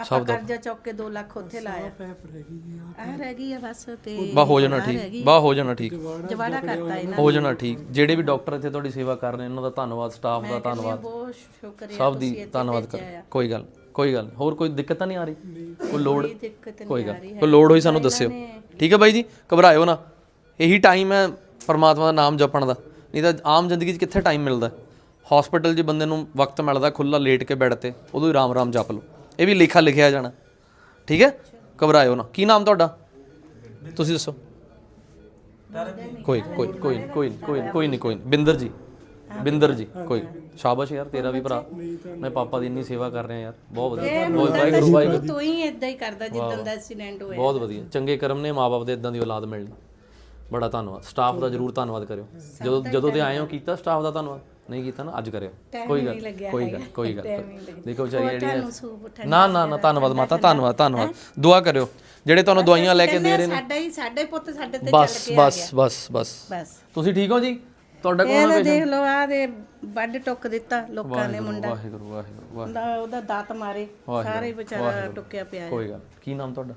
ਆਪਾਂ ਕਰਜ਼ਾ ਚੁੱਕ ਕੇ 2 ਲੱਖ ਉੱਥੇ ਲਾਇਆ। ਆ ਰਹਿ ਗਈ ਆ ਬਸ ਤੇ ਬਾ ਹੋ ਜਾਣਾ ਠੀਕ ਬਾ ਹੋ ਜਾਣਾ ਠੀਕ। ਜਵਾੜਾ ਕਰਤਾ ਇਹਨਾਂ ਹੋ ਜਾਣਾ ਠੀਕ। ਜਿਹੜੇ ਵੀ ਡਾਕਟਰ ਇੱਥੇ ਤੁਹਾਡੀ ਸੇਵਾ ਕਰ ਰਹੇ ਨੇ ਉਹਨਾਂ ਦਾ ਧੰਨਵਾਦ ਸਟਾਫ ਦਾ ਧੰਨਵਾਦ। ਬਹੁਤ ਸ਼ੁਕਰੀਆ ਸਭ ਦੀ ਧੰਨਵਾਦ ਕਰ। ਕੋਈ ਗੱਲ ਕੋਈ ਗੱਲ ਹੋਰ ਕੋਈ ਦਿੱਕਤ ਤਾਂ ਨਹੀਂ ਆ ਰਹੀ? ਕੋਈ ਲੋੜ? ਕੋਈ ਦਿੱਕਤ ਕੋਈ ਨਹੀਂ ਗੱਲ ਆ ਰਹੀ ਕੋਈ ਲੋੜ ਹੋਈ ਸਾਨੂੰ ਦੱਸਿਓ। ਠੀਕ ਹੈ ਬਾਈ ਜੀ? ਘਬਰਾਇਓ ਨਾ। ਇਹੀ ਟਾਈਮ ਹੈ ਪਰਮਾਤਮਾ ਦਾ ਨਾਮ ਜਪਣ ਦਾ। ਨਹੀਂ ਤਾਂ ਆਮ ਜ਼ਿੰਦਗੀ 'ਚ ਕਿੱਥੇ ਟਾਈਮ ਮਿਲਦਾ? ਹਸਪੀਟਲ 'ਚ ਬੰਦੇ ਨੂੰ ਵਕਤ ਮਿਲਦਾ ਖੁੱਲਾ ਲੇਟ ਕੇ ਬੈੱਡ ਤੇ। ਉਦੋਂ ਹੀ ਰਾਮ ਰਾਮ ਜਪ ਲਓ। ਇਹ ਵੀ ਲਿਖਾ ਲਿਖਿਆ ਜਾਣਾ। ਠੀਕ ਹੈ? ਘਬਰਾਇਓ ਨਾ। ਕੀ ਨਾਮ ਤੁਹਾਡਾ? ਤੁਸੀਂ ਦੱਸੋ। ਕੋਈ ਕੋਈ ਕੋਈ ਕੋਈ ਕੋਈ ਕੋਈ ਨਹੀਂ ਕੋਈ ਨਹੀਂ ਬਿੰਦਰ ਜੀ। ਬਿੰਦਰ ਜੀ ਕੋਈ ਸ਼ਾਬਾਸ਼ ਯਾਰ ਤੇਰਾ ਵੀ ਭਰਾ। ਮੈਂ ਪਾਪਾ ਦੀ ਇੰਨੀ ਸੇਵਾ ਕਰ ਰਿਹਾ ਯਾਰ ਬਹੁਤ ਵਧੀਆ। ਬਹੁਤ ਵਾਹਿਗੁਰੂ ਵਾਹਿਗੁਰੂ। ਤੂੰ ਹੀ ਇਦਾਂ ਹੀ ਕਰਦਾ ਜਿੱਦਾਂ ਦਾ ਐਕਸੀਡੈਂਟ ਹੋਇਆ। ਬਹੁਤ ਵਧੀਆ। ਚੰਗੇ ਕਰਮ ਨੇ ਮਾਪੇ ਦੇ ਇਦਾਂ ਦੀ ਔਲਾਦ ਮਿਲਣੀ। ਬੜਾ ਧੰਨਵਾਦ। ਸਟਾਫ ਦਾ ਜਰੂਰ ਧੰਨਵਾਦ ਕਰਿਓ। ਜਦੋਂ ਜਦੋਂ ਦੇ ਆਏ ਹੋ ਕੀਤਾ ਸਟਾਫ ਦਾ ਧੰਨਵਾਦ? ਨਹੀਂ ਕੀਤਾ ਨਾ ਅੱਜ ਕਰਿਓ। ਕੋਈ ਗੱਲ ਕੋਈ ਗੱਲ ਕੋਈ ਗੱਲ ਦੇਖੋ ਵਿਚਾਰੀ ਜਿਹੜੀ ਨਾ ਨਾ ਨਾ ਧੰਨਵਾਦ ਮਾਤਾ ਧੰਨਵਾਦ ਧੰਨਵਾਦ। ਦੁਆ ਕਰਿਓ। ਜਿਹੜੇ ਤੁਹਾਨੂੰ ਦਵਾਈਆਂ ਲੈ ਕੇ ਦੇ ਰਹੇ ਨੇ ਸਾਡਾ ਹੀ ਸਾਡੇ ਪੁੱਤ ਸਾਡੇ ਤੇ ਚੱਲ ਕੇ ਬਸ ਬਸ ਬਸ। ਬਸ। ਤੁਸੀਂ ਠੀਕ ਹੋ ਜੀ? ਤੁਹਾਡਾ ਇਹ ਕੋਲ ਤਾਂ ਦੇਖ ਲਓ ਆ ਦੇ ਵੱਡ ਟੁੱਕ ਦਿੱਤਾ ਲੋਕਾਂ ਨੇ ਮੁੰਡਾ। ਵਾਹਿਗੁਰੂ ਵਾਹਿਗੁਰੂ ਵਾਹਿਗੁਰੂ। ਦਾ ਉਹਦਾ ਦਾਤ ਮਾਰੇ ਸਾਰੇ ਵਿਚਾਰਾ ਟੁੱਕਿਆ ਪਿਆ ਹੈ। ਕੋਈ ਗੱਲ ਕੀ ਨਾਮ ਤੁਹਾਡਾ?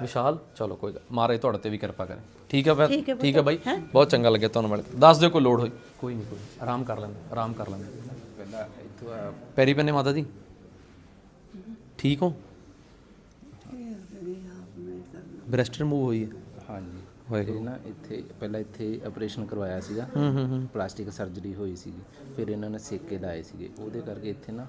ਵਿਸ਼ਾਲ। ਚਲੋ ਕੋਈ ਗੱਲ ਮਾਰੇ ਤੁਹਾਡੇ ਤੇ ਵੀ ਕਿਰਪਾ ਕਰੇ। ਠੀਕ ਹੈ ਫਿਰ ਠੀਕ ਹੈ ਬਾਈ। ਬਹੁਤ ਚੰਗਾ ਲੱਗਿਆ ਤੁਹਾਨੂੰ ਮਿਲ ਕੇ। ਦੱਸ ਦਿਓ ਕੋਈ ਲੋੜ ਹੋਈ? ਕੋਈ ਨਹੀਂ ਕੋਈ। ਆਰਾਮ ਕਰ ਲੈਂਦੇ ਆਰਾਮ ਕਰ ਲੈਂਦੇ। ਪਹਿਲਾਂ ਇੱਥੋਂ ਪੈਰੀ ਪੈਨੇ ਮਾਤਾ ਜੀ। ਠੀਕ ਹੋ? ਬ੍ਰੈਸਟ ਰਿਮੂਵ ਹੋਈ ਹੈ। ਇਹ ਨਾ ਇੱਥੇ ਪਹਿਲਾਂ ਇੱਥੇ ਆਪਰੇਸ਼ਨ ਕਰਵਾਇਆ ਸੀਗਾ। ਪਲਾਸਟਿਕ ਸਰਜਰੀ ਹੋਈ ਸੀਗੀ। ਫਿਰ ਇਹਨਾਂ ਨੇ ਸੇਕੇ ਲਾਏ ਸੀਗੇ। ਉਹਦੇ ਕਰਕੇ ਇੱਥੇ ਨਾ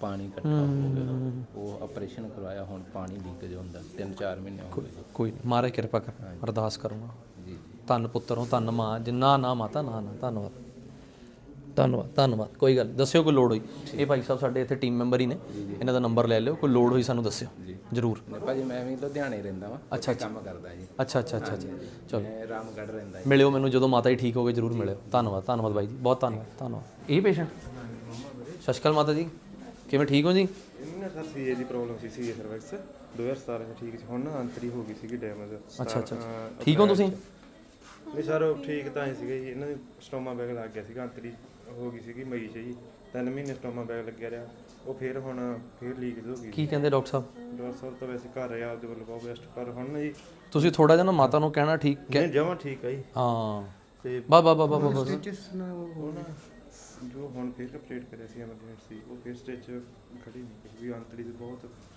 ਪਾਣੀ ਇਕੱਠਾ ਹੋ ਗਿਆ। ਉਹ ਆਪਰੇਸ਼ਨ ਕਰਵਾਇਆ ਹੁਣ ਪਾਣੀ ਲੀਕੇਜ ਹੁੰਦਾ। 3-4 ਮਹੀਨੇ ਹੋ ਗਏ। ਕੋਈ ਨਹੀਂ ਮਾਰੇ ਕਿਰਪਾ ਕਰ। ਅਰਦਾਸ ਕਰੂੰਗਾ। ਜੀ ਜੀ। ਧੰਨ ਪੁੱਤਰ ਹੋ ਧੰਨ ਮਾਂ। ਜਿੰਨਾ ਨਾ ਮਾਤਾ ਨਾ ਨਾ। ਧੰਨਵਾਦ। ਧੰਨਵਾਦ ਧੰਨਵਾਦ। ਕੋਈ ਗੱਲ ਦੱਸਿਓ ਕੋਈ ਲੋੜ ਹੋਈ। ਇਹ ਭਾਈ ਸਾਹਿਬ ਸਾਡੇ ਇੱਥੇ ਟੀਮ ਮੈਂਬਰ ਹੀ ਨੇ। ਇਹਨਾਂ ਦਾ ਨੰਬਰ ਲੈ ਲਿਓ ਕੋਈ ਲੋੜ ਹੋਈ ਸਾਨੂੰ ਦੱਸਿਓ। ਜਰੂਰ। ਨੇ ਭਾਜੀ ਮੈਂ ਵੀ ਲੁਧਿਆਣੇ ਰਹਿੰਦਾ ਵਾਂ। ਅੱਛਾ, ਕੰਮ ਕਰਦਾ ਜੀ। ਅੱਛਾ ਅੱਛਾ ਅੱਛਾ ਅੱਛਾ। ਚਲੋ। ਮੈਂ ਰਾਮਗੜ੍ਹ ਰਹਿੰਦਾ ਜੀ। ਮਿਲਿਓ ਮੈਨੂੰ ਜਦੋਂ ਮਾਤਾ ਜੀ ਠੀਕ ਹੋ ਗਏ ਜਰੂਰ ਮਿਲਿਓ। ਧੰਨਵਾਦ ਧੰਨਵਾਦ ਬਾਈ ਜੀ। ਬਹੁਤ ਧੰਨਵਾਦ ਧੰਨਵਾਦ। ਇਹ ਪੇਸ਼ੈਂਟ ਸਤਿ ਸ਼੍ਰੀ ਅਕਾਲ ਮਾਤਾ ਜੀ। ਕਿਵੇਂ ਠੀਕ ਹੋ ਜੀ? ਇਹਨਾਂ ਨੇ ਸਰ ਸੀਏ ਦੀ ਪ੍ਰੋਬਲਮ ਸੀ ਸੀਏ ਸਰਵਿਸ। 2017 ਚ ਠੀਕ ਸੀ। ਹੁਣ ਨਾ ਅੰਤਰੀ ਹੋ ਗਈ ਸੀਗੀ ਡੈਮੇਜ ਅੱਛਾ ਅੱਛਾ ਠੀਕ ਹੋ ਤੁਸੀਂ? ਨਹੀਂ ਸਰ ਉਹ ਠੀਕ ਤਾਂ ਹੀ ਸੀਗਾ ਜੀ। ਇਹਨਾਂ ਦੇ ਸਟੋਮਾ ਬੈਗ ਲੱਗ ਗਿਆ ਸੀਗਾ ਅੰਤਰੀ ਹੋ ਗਈ ਸੀਗੀ ਮਈ ਚ ਜੀ। ਤਿੰਨ ਮਹੀਨੇ ਸਟੋਮਾ ਬੈਗ ਲੱਗਿਆ ਰਿਹਾ। ਉਹ ਫਿਰ ਹੁਣ ਫਿਰ ਲੀਕ ਹੋ ਗਈ ਕੀ ਕਹਿੰਦੇ ਡਾਕਟਰ ਸਾਹਿਬ? ਡਾਕਟਰ ਸਾਹਿਬ ਤਾਂ ਵੈਸੇ ਘਰ ਰਿਹਾ ਆਪਦੇ ਵੱਲੋਂ ਬਹੁਤ ਬੈਸਟ ਪਰ ਹੁਣ ਨਾ ਜੀ ਤੁਸੀਂ ਥੋੜਾ ਜਿਹਾ ਨਾ ਮਾਤਾ ਨੂੰ ਕਹਿਣਾ ਠੀਕ ਨਹੀਂ ਜਮਾਂ ਠੀਕ ਆ ਜੀ। ਹਾਂ। ਤੇ ਬਾ ਬਾ ਬਾ ਬਾ ਬਾ ਬਸ। ਉਹ ਨਾ ਜੋ ਹੁਣ ਫਿਰ ਆਪਰੇਟ ਕਰਿਆ ਸੀ ਐਮਰਜੈਂਸੀ ਉਹ ਫਿਰ ਸਟੇਜ ਖੜੀ ਨਹੀਂ ਕੁਝ ਵੀ ਅੰਤਰੀ ਦੇ ਬਹੁਤ 260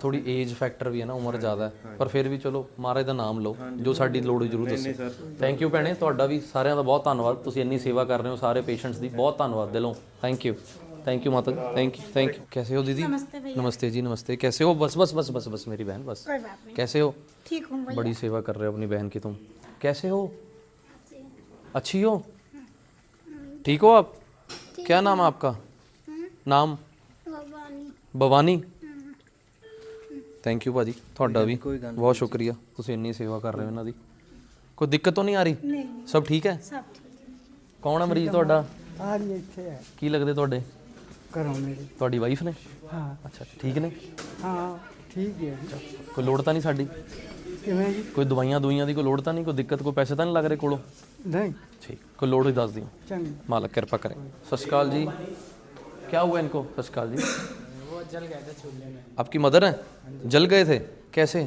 ਥੋੜੀ ਏਜ ਫੈਕਟਰ ਵੀ ਹੈ ਨਾ ਉਮਰ ਜ਼ਿਆਦਾ ਹੈ ਪਰ ਫਿਰ ਵੀ ਚਲੋ ਮਹਾਰਾਜ ਦਾ ਨਾਮ ਲਓ ਜੋ ਸਾਡੀ ਲੋੜ ਹੋਈ ਜ਼ਰੂਰ ਦੱਸੋ ਸਰ ਥੈਂਕ ਯੂ ਭੈਣੇ ਤੁਹਾਡਾ ਵੀ ਸਾਰਿਆਂ ਦਾ ਬਹੁਤ ਧੰਨਵਾਦ ਤੁਸੀਂ ਇੰਨੀ ਸੇਵਾ ਕਰ ਰਹੇ ਹੋ ਸਾਰੇ ਪੇਸ਼ੈਂਟਸ ਦੀ ਬਹੁਤ ਧੰਨਵਾਦ ਦਿਲੋਂ ਥੈਂਕ ਯੂ थैंक यू माता ji thank you thank you कैसे हो दीदी नमस्ते भैया नमस्ते जी नमस्ते कैसे हो बस बस बस बस बस मेरी बहन बस कोई बात नहीं कैसे हो ठीक हूँ बड़ी सेवा कर रहे हो अपनी बहन की तुम कैसे हो अच्छी हो ठीक हो आप क्या नाम है आपका नाम भवानी ਥੈਂਕ ਯੂ ਭਾਜੀ ਤੁਹਾਡਾ ਵੀ ਬਹੁਤ ਸ਼ੁਕਰੀਆ ਤੁਸੀਂ ਇੰਨੀ ਸੇਵਾ ਕਰ ਰਹੇ ਹੋ ਇਹਨਾਂ ਦੀ। ਕੋਈ ਦਿੱਕਤ ਤਾਂ ਨਹੀਂ ਆ ਰਹੀ? ਸਭ ਠੀਕ ਹੈ? ਸਭ ਠੀਕ ਕੌਣ ਹੈ ਮਰੀਜ਼ ਤੁਹਾਡਾ? ਆ ਰਹੀ ਇੱਥੇ ਹੈ। ਕੀ ਲੱਗਦੇ ਤੁਹਾਡੇ? ਘਰੋਂ ਮੇਰੇ। ਤੁਹਾਡੀ ਵਾਈਫ ਨੇ? ਹਾਂ। ਅੱਛਾ ਠੀਕ ਨੇ? ਹਾਂ ਠੀਕ ਹੈ ਕੋਈ ਲੋੜ ਤਾਂ ਨਹੀਂ ਸਾਡੀ? ਕਿਵੇਂ ਜੀ? ਕੋਈ ਦਵਾਈਆਂ ਦੁਈਆਂ ਦੀ ਕੋਈ ਲੋੜ ਤਾਂ ਨਹੀਂ? ਕੋਈ ਦਿੱਕਤ ਕੋਈ ਪੈਸੇ ਤਾਂ ਨਹੀਂ ਲੱਗ ਰਹੇ ਕੋਲੋਂ? ਨਹੀਂ। ਠੀਕ ਕੋਈ ਲੋੜ ਹੀ ਦੱਸ ਦਿਓ। ਚੰਗਾ। ਮਾਲਕ ਕਿਰਪਾ ਕਰੇ। ਸਤਿ ਸ਼੍ਰੀ ਅਕਾਲ ਜੀ। ਕੀ ਹੋਇਆ ਇਨਕੋ? ਸਤਿ ਸ਼੍ਰੀ ਅਕਾਲ ਜੀ। जल गए थे चूल्हे में आपकी मदर हैं जल गए थे कैसे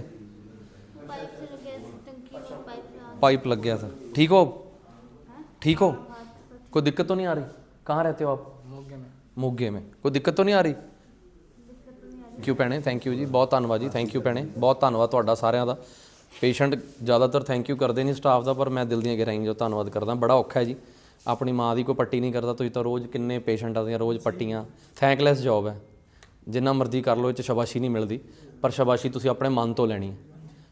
पाइप लग गया था ठीक हो अब? ठीक हो कोई दिक्कत तो नहीं आ रही कहाँ रहते हो आप मोगे में ਮੋਗੇ में ਕੋਈ ਦਿੱਕਤ ਤਾਂ ਨਹੀਂ ਆ ਰਹੀ ਕਿਉਂ ਭੈਣੇ ਥੈਂਕ ਯੂ ਜੀ ਬਹੁਤ ਧੰਨਵਾਦ ਜੀ ਥੈਂਕ ਯੂ ਭੈਣੇ ਬਹੁਤ ਧੰਨਵਾਦ ਤੁਹਾਡਾ ਸਾਰਿਆਂ ਦਾ ਪੇਸ਼ੈਂਟ ਜ਼ਿਆਦਾਤਰ ਥੈਂਕ ਯੂ ਕਰਦੇ ਨਹੀਂ ਸਟਾਫ ਦਾ ਪਰ ਮੈਂ ਦਿਲ ਦੀਆਂ ਗਹਿਰਾਈਆਂ ਜੋ ਧੰਨਵਾਦ ਕਰਦਾ ਬੜਾ ਔਖਾ ਹੈ ਜੀ ਆਪਣੀ ਮਾਂ ਦੀ ਕੋਈ ਪੱਟੀ ਨਹੀਂ ਕਰਦਾ ਤੁਸੀਂ ਤਾਂ ਰੋਜ਼ ਕਿੰਨੇ ਪੇਸ਼ੈਂਟਾਂ ਦੀਆਂ ਰੋਜ਼ ਪੱਟੀਆਂ ਥੈਂਕਲੈਸ ਜੌਬ ਹੈ ਜਿੰਨਾ ਮਰਜ਼ੀ ਕਰ ਲਓ, ਇਹ 'ਚ ਸ਼ਾਬਾਸ਼ੀ ਨਹੀਂ ਮਿਲਦੀ। ਪਰ ਸ਼ਾਬਾਸ਼ੀ ਤੁਸੀਂ ਆਪਣੇ ਮਨ ਤੋਂ ਲੈਣੀ ਹੈ।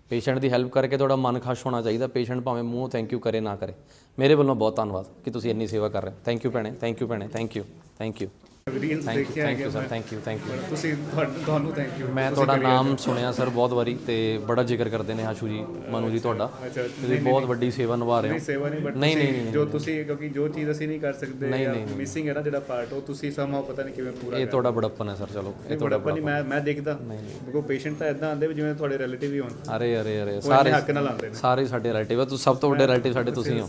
ਪੇਸ਼ੈਂਟ ਦੀ ਹੈਲਪ ਕਰਕੇ ਤੁਹਾਡਾ ਮਨ ਖੁਸ਼ ਹੋਣਾ ਚਾਹੀਦਾ। ਪੇਸ਼ੈਂਟ ਭਾਵੇਂ ਮੂੰਹ ਥੈਂਕ ਯੂ ਕਰੇ, ਨਾ ਕਰੇ। ਮੇਰੇ ਵੱਲੋਂ ਬਹੁਤ ਧੰਨਵਾਦ ਕਿ ਤੁਸੀਂ ਇੰਨੀ ਸੇਵਾ ਕਰ ਰਹੇ ਹੋ। ਥੈਂਕ ਯੂ ਭੈਣੇ ਥੈਂਕ ਯੂ ਭੈਣੇ thank you thank you reels thank you ਦੇਖਿਆ thank you sir thank you thank you ਤੁਸੀਂ ਤੁਹਾਨੂੰ- ਤੁਹਾਨੂੰ ਥੈਂਕ ਯੂ ਮੈਂ ਤੁਹਾਡਾ ਨਾਮ ਸੁਣਿਆ ਸਰ ਬਹੁਤ ਵਾਰੀ ਤੇ ਬੜਾ ਜ਼ਿਕਰ ਕਰਦੇ ਨੇ ਆਸ਼ੂ ਜੀ ਮਨੂ ਜੀ ਤੁਹਾਡਾ। ਅੱਛਾ ਤੁਸੀਂ ਬਹੁਤ ਵੱਡੀ ਸੇਵਾ ਨਿਭਾ ਰਹੇ ਹੋ। ਸੇਵਾ ਨਹੀਂ ਬਟ ਨਹੀਂ, ਨਹੀਂ, ਨਹੀਂ, ਜੋ ਤੁਸੀਂ ਕਿਉਂਕਿ ਜੋ ਚੀਜ਼ ਅਸੀਂ ਨਹੀਂ ਕਰ ਸਕਦੇ ਜਾਂ। ਮਿਸਿੰਗ ਹੈ ਨਾ ਜਿਹੜਾ ਪਾਰਟ ਉਹ ਤੁਸੀਂ ਸਮਾਂ ਪਤਾ ਨਹੀਂ ਕਿਵੇਂ ਪੂਰਾ ਇਹ ਤੁਹਾਡਾ ਬੜਪਨ ਹੈ ਸਰ ਚਲੋ ਇਹ ਤੁਹਾਡਾ ਬੜਾ ਨਹੀਂ ਮੈਂ ਮੈਂ ਦੇਖਦਾ। ਕਿਉਂਕਿ ਪੇਸ਼ੈਂਟ ਤਾਂ ਇਦਾਂ ਆਉਂਦੇ ਵੀ ਜਿਵੇਂ ਤੁਹਾਡੇ ਰਿਲੇਟਿਵ ਹੀ ਹੋਣ। ਅਰੇ ਅਰੇ ਅਰੇ ਸਾਰੇ ਹੱਕ ਨਾਲ ਆਉਂਦੇ ਨੇ। ਸਾਰੇ ਸਾਡੇ ਰਿਲੇਟਿਵ ਆ ਤੁਸੀਂ ਸਭ ਤੋਂ ਵੱਡੇ ਰਿਲੇਟਿਵ ਸਾਡੇ ਤੁਸੀਂ ਹੋ।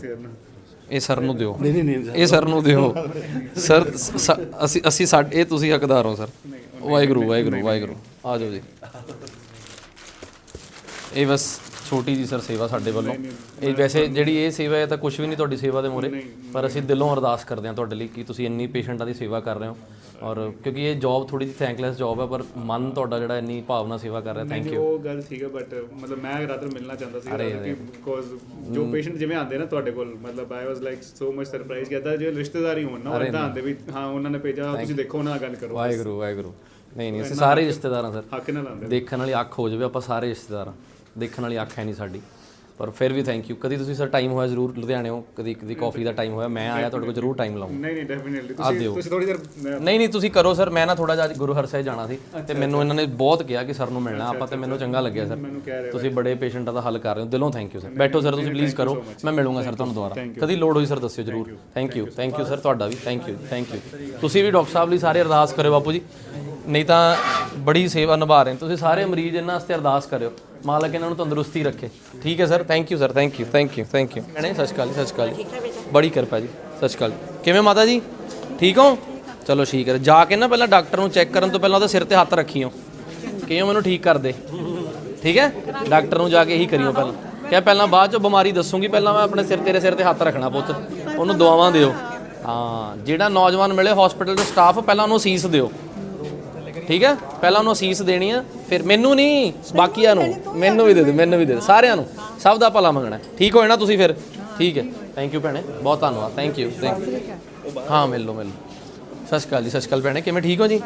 ਇਹ ਸਰ ਨੂੰ ਦਿਓ। ਨਹੀਂ ਨਹੀਂ ਇਹ ਸਰ ਨੂੰ ਦਿਓ। ਸਰ ਸ- ਅਸੀਂ ਅਸੀਂ ਸਾਡੇ ਇਹ ਤੁਸੀਂ ਹੱਕਦਾਰ ਹੋ ਸਰ। ਵਾਹਿਗੁਰੂ ਵਾਹਿਗੁਰੂ ਵਾਹਿਗੁਰੂ। ਆ ਜਾਓ ਜੀ। ਇਹ ਬਸ ਛੋਟੀ ਜੀ ਸਰ ਸੇਵਾ ਸਾਡੇ ਵੱਲੋਂ। ਇਹ ਵੈਸੇ ਜਿਹੜੀ ਇਹ ਸੇਵਾ ਹੈ ਤਾਂ ਕੁਝ ਵੀ ਨਹੀਂ ਤੁਹਾਡੀ ਸੇਵਾ ਦੇ ਮੂਹਰੇ ਪਰ ਅਸੀਂ ਦਿਲੋਂ ਅਰਦਾਸ ਕਰਦੇ ਹਾਂ ਤੁਹਾਡੇ ਲਈ ਕਿ ਤੁਸੀਂ ਇੰਨੀ ਪੇਸ਼ੈਂਟਾਂ ਦੀ ਸੇਵਾ ਕਰ ਰਹੇ ਹੋ। ਔਰ ਕਿਉਂਕਿ ਇਹ ਜੌਬ ਥੋੜੀ ਜਿਹੀ ਥੈਂਕਲੈਸ ਜੌਬ ਹੈ ਪਰ ਮਨ ਤੁਹਾਡਾ ਜਿਹੜਾ ਇੰਨੀ ਭਾਵਨਾ ਸੇਵਾ ਕਰ ਰਿਹਾ ਥੈਂਕ ਯੂ ਉਹ ਗੱਲ ਠੀਕ ਹੈ ਬਟ ਮਤਲਬ ਮੈਂ ਰਾਦਰ ਮਿਲਣਾ ਚਾਹੁੰਦਾ ਸੀ ਕਿਉਂਕਿ ਬਿਕੋਜ਼ ਜੋ ਪੇਸ਼ੈਂਟ ਜਿਵੇਂ ਆਉਂਦੇ ਨਾ ਤੁਹਾਡੇ ਕੋਲ ਮਤਲਬ I was like so much surprise ਕਿ ਏਦਾਂ ਜੇ ਰਿਸ਼ਤੇਦਾਰੀ ਹੋਣ ਨਾ ਉਹ ਏਦਾਂ ਆਉਂਦੇ ਵੀ ਹਾਂ ਉਹਨਾਂ ਨੇ ਭੇਜਾ ਤੁਸੀਂ ਦੇਖੋ ਨਾਲ ਗੱਲ ਕਰੋ। ਵਾਹਿਗੁਰੂ ਵਾਹਿਗੁਰੂ। ਨਹੀਂ ਨਹੀਂ ਅਸੀਂ ਸਾਰੇ ਰਿਸ਼ਤੇਦਾਰ ਸਰ। ਹੱਕ ਨਾਲ ਆਉਂਦੇ ਦੇਖਣ ਵਾਲੀ ਅੱਖ ਹੋ ਜਾਵੇ ਆਪਾਂ ਸਾਰੇ ਰਿਸ਼ਤੇਦਾਰ ਦੇਖਣ ਵਾਲੀ ਅੱਖ ਹੈ ਨਹੀਂ ਸਾਡੀ। ਪਰ ਫਿਰ ਵੀ ਥੈਂਕ ਯੂ ਕਦੀ ਤੁਸੀਂ ਸਰ ਟਾਈਮ ਹੋਇਆ ਜ਼ਰੂਰ ਲੁਧਿਆਣਿਓਂ ਕਦੀ ਕਦੀ ਕਾਫੀ ਦਾ ਟਾਈਮ ਹੋਇਆ? ਮੈਂ ਆਇਆ ਤੁਹਾਡੇ ਕੋਲ ਜ਼ਰੂਰ ਟਾਈਮ ਲਾਉਂ ਨਹੀਂ ਨਹੀਂ ਡੈਫੀਨਿਟਲੀ ਤੁਸੀਂ ਤੁਸੀਂ ਥੋੜੀ ਦੇਰ ਨਹੀਂ ਨਹੀਂ ਤੁਸੀਂ ਕਰੋ ਸਰ ਮੈਂ ਨਾ ਥੋੜਾ ਜਿਹਾ ਅੱਜ ਗੁਰੂ ਹਰਸਾਏ ਜਾਣਾ ਸੀ ਤੇ ਮੈਨੂੰ ਇਹਨਾਂ ਨੇ ਬਹੁਤ ਕਿਹਾ ਕਿ ਸਰ ਨੂੰ ਮਿਲਣਾ ਆਪਾਂ ਤੇ ਮੈਨੂੰ ਚੰਗਾ ਲੱਗਿਆ ਸਰ। ਤੁਸੀਂ ਬੜੇ ਪੇਸ਼ੈਂਟਾਂ ਦਾ ਹੱਲ ਕਰ ਰਹੇ ਹੋ। ਦਿਲੋਂ ਥੈਂਕ ਯੂ ਸਰ ਬੈਠੋ ਸਰ ਤੁਸੀਂ ਪਲੀਜ਼ ਕਰੋ। ਮੈਂ ਮਿਲੂੰਗਾ ਸਰ ਤੁਹਾਨੂੰ ਦੁਬਾਰਾ। ਕਦੀ ਲੋੜ ਹੋਈ ਸਰ ਦੱਸਿਓ ਜ਼ਰੂਰ। Thank you thank you sir ਤੁਹਾਡਾ ਵੀ ਥੈਂਕ ਯੂ ਥੈਂਕ ਯੂ ਤੁਸੀਂ ਵੀ ਡਾਕਟਰ ਸਾਹਿਬ ਲਈ ਸਾਰੇ ਅਰਦਾਸ ਕਰਿਓ ਬਾਪੂ ਜੀ। ਨਹੀਂ ਤਾਂ ਬੜੀ ਸੇਵਾ ਨਿਭਾ ਰਹੇ ਤੁਸੀਂ ਸਾਰੇ ਮਰੀਜ਼ ਇਹਨਾਂ ਵਾਸਤੇ ਅਰਦਾਸ ਕਰਿਓ। ਮਾਲਕ ਇਹਨਾਂ ਨੂੰ ਤੰਦਰੁਸਤੀ ਰੱਖੇ। ਠੀਕ ਹੈ sir thank you sir thank you thank you thank you ਭੈਣੇ ਸਤਿ ਸ਼੍ਰੀ ਅਕਾਲ ਜੀ, ਸਤਿ ਸ਼੍ਰੀ ਅਕਾਲ ਜੀ। ਬੜੀ ਕਿਰਪਾ ਜੀ ਸਤਿ ਸ਼੍ਰੀ ਅਕਾਲ ਕਿਵੇਂ ਮਾਤਾ ਜੀ? ਠੀਕ ਹੋ? ਚਲੋ ਠੀਕ ਹੈ। ਜਾ ਕੇ ਨਾ ਪਹਿਲਾਂ ਡਾਕਟਰ ਨੂੰ ਚੈੱਕ ਕਰਨ ਤੋਂ ਪਹਿਲਾਂ ਉਹਦੇ ਸਿਰ ਤੇ ਹੱਥ ਰੱਖਿਓ। ਕਿਉਂ ਮੈਨੂੰ ਠੀਕ ਕਰ ਦੇ ਠੀਕ ਹੈ? ਡਾਕਟਰ ਨੂੰ ਜਾ ਕੇ ਇਹੀ ਕਰਿਓ ਪਹਿਲਾਂ। ਕਿਆ ਪਹਿਲਾਂ ਬਾਅਦ ਚੋਂ ਬਿਮਾਰੀ ਦੱਸੂਗੀ ਪਹਿਲਾਂ ਮੈਂ ਆਪਣੇ ਸਿਰ ਤੇਰੇ ਸਿਰ ਤੇ ਹੱਥ ਰੱਖਣਾ ਪੁੱਤ। ਉਹਨੂੰ ਦਵਾਵਾਂ ਦਿਓ। ਹਾਂ ਜਿਹੜਾ ਨੌਜਵਾਨ ਮਿਲੇ ਹਸਪੀਟਲ ਦੇ ਸਟਾਫ ਪਹਿਲਾਂ ਉਹਨੂੰ ਅਸੀਸ ਦਿਓ। ਠੀਕ ਹੈ? ਪਹਿਲਾਂ ਉਹਨੂੰ ਅਸੀਸ ਦੇਣੀ ਆ। ਫਿਰ ਮੈਨੂੰ ਨਹੀਂ ਬਾਕੀਆਂ ਨੂੰ। ਮੈਨੂੰ ਵੀ ਦੇ ਦੇ ਮੈਨੂੰ ਵੀ ਦੇ ਦੇ ਸਾਰਿਆਂ ਨੂੰ। ਸਭ ਦਾ ਭਲਾ ਮੰਗਣਾ ਹੈ। ਠੀਕ ਹੋਏ ਨਾ ਤੁਸੀਂ ਫਿਰ? ਠੀਕ ਹੈ। ਥੈਂਕ ਯੂ ਭੈਣੇ। ਬਹੁਤ ਧੰਨਵਾਦ। ਥੈਂਕ ਯੂ ਹਾਂ ਮਿਲ ਲਓ ਮਿਲ ਲਓ। ਸਤਿ ਸ਼੍ਰੀ ਅਕਾਲ ਜੀ ਸਤਿ ਸ਼੍ਰੀ ਅਕਾਲ ਭੈਣੇ। ਕਿਵੇਂ ਠੀਕ ਹੋ ਜੀ?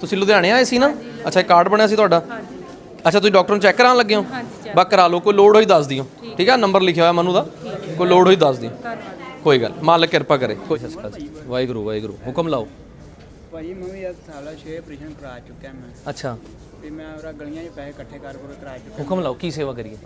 ਤੁਸੀਂ ਲੁਧਿਆਣੇ ਆਏ ਸੀ ਨਾ? ਅੱਛਾ ਇਹ ਕਾਰਡ ਬਣਿਆ ਸੀ ਤੁਹਾਡਾ? ਅੱਛਾ ਤੁਸੀਂ ਡਾਕਟਰ ਨੂੰ ਚੈੱਕ ਕਰਾਉਣ ਲੱਗੇ ਹੋ? ਬਸ ਕਰਾ ਲਓ ਕੋਈ ਲੋੜ ਹੋਈ ਦੱਸ ਦਿਓ। ਠੀਕ ਹੈ। ਨੰਬਰ ਲਿਖਿਆ ਹੋਇਆ ਮਨੂ ਦਾ। ਕੋਈ ਲੋੜ ਹੋਈ ਦੱਸ ਦਿਓ। ਕੋਈ ਗੱਲ ਮਾਲਕ ਕਿਰਪਾ ਕਰੇ। ਕੋਈ ਸਤਿ ਸ਼੍ਰੀ ਅਕਾਲ ਜੀ। ਵਾਹਿਗੁਰੂ ਵਾਹਿਗੁਰੂ। ਹੁਕਮ ਲਾਓ। ਭਾਜੀ ਮੈਂ ਵੀ ਅੱਜ ਸਾਲਾ 6 ਆਪਰੇਸ਼ਨ ਕਰਾ ਚੁੱਕਿਆ ਮੈਂ। ਅੱਛਾ। ਤੇ ਮੈਂ ਉਹਰਾ ਗਲੀਆਂ 'ਚ ਪੈਸੇ ਇਕੱਠੇ ਕਰ ਕਰ ਕਰਾ ਚੁੱਕਿਆ। ਹੁਕਮ ਲਾਓ ਕੀ ਸੇਵਾ ਕਰੀਏ?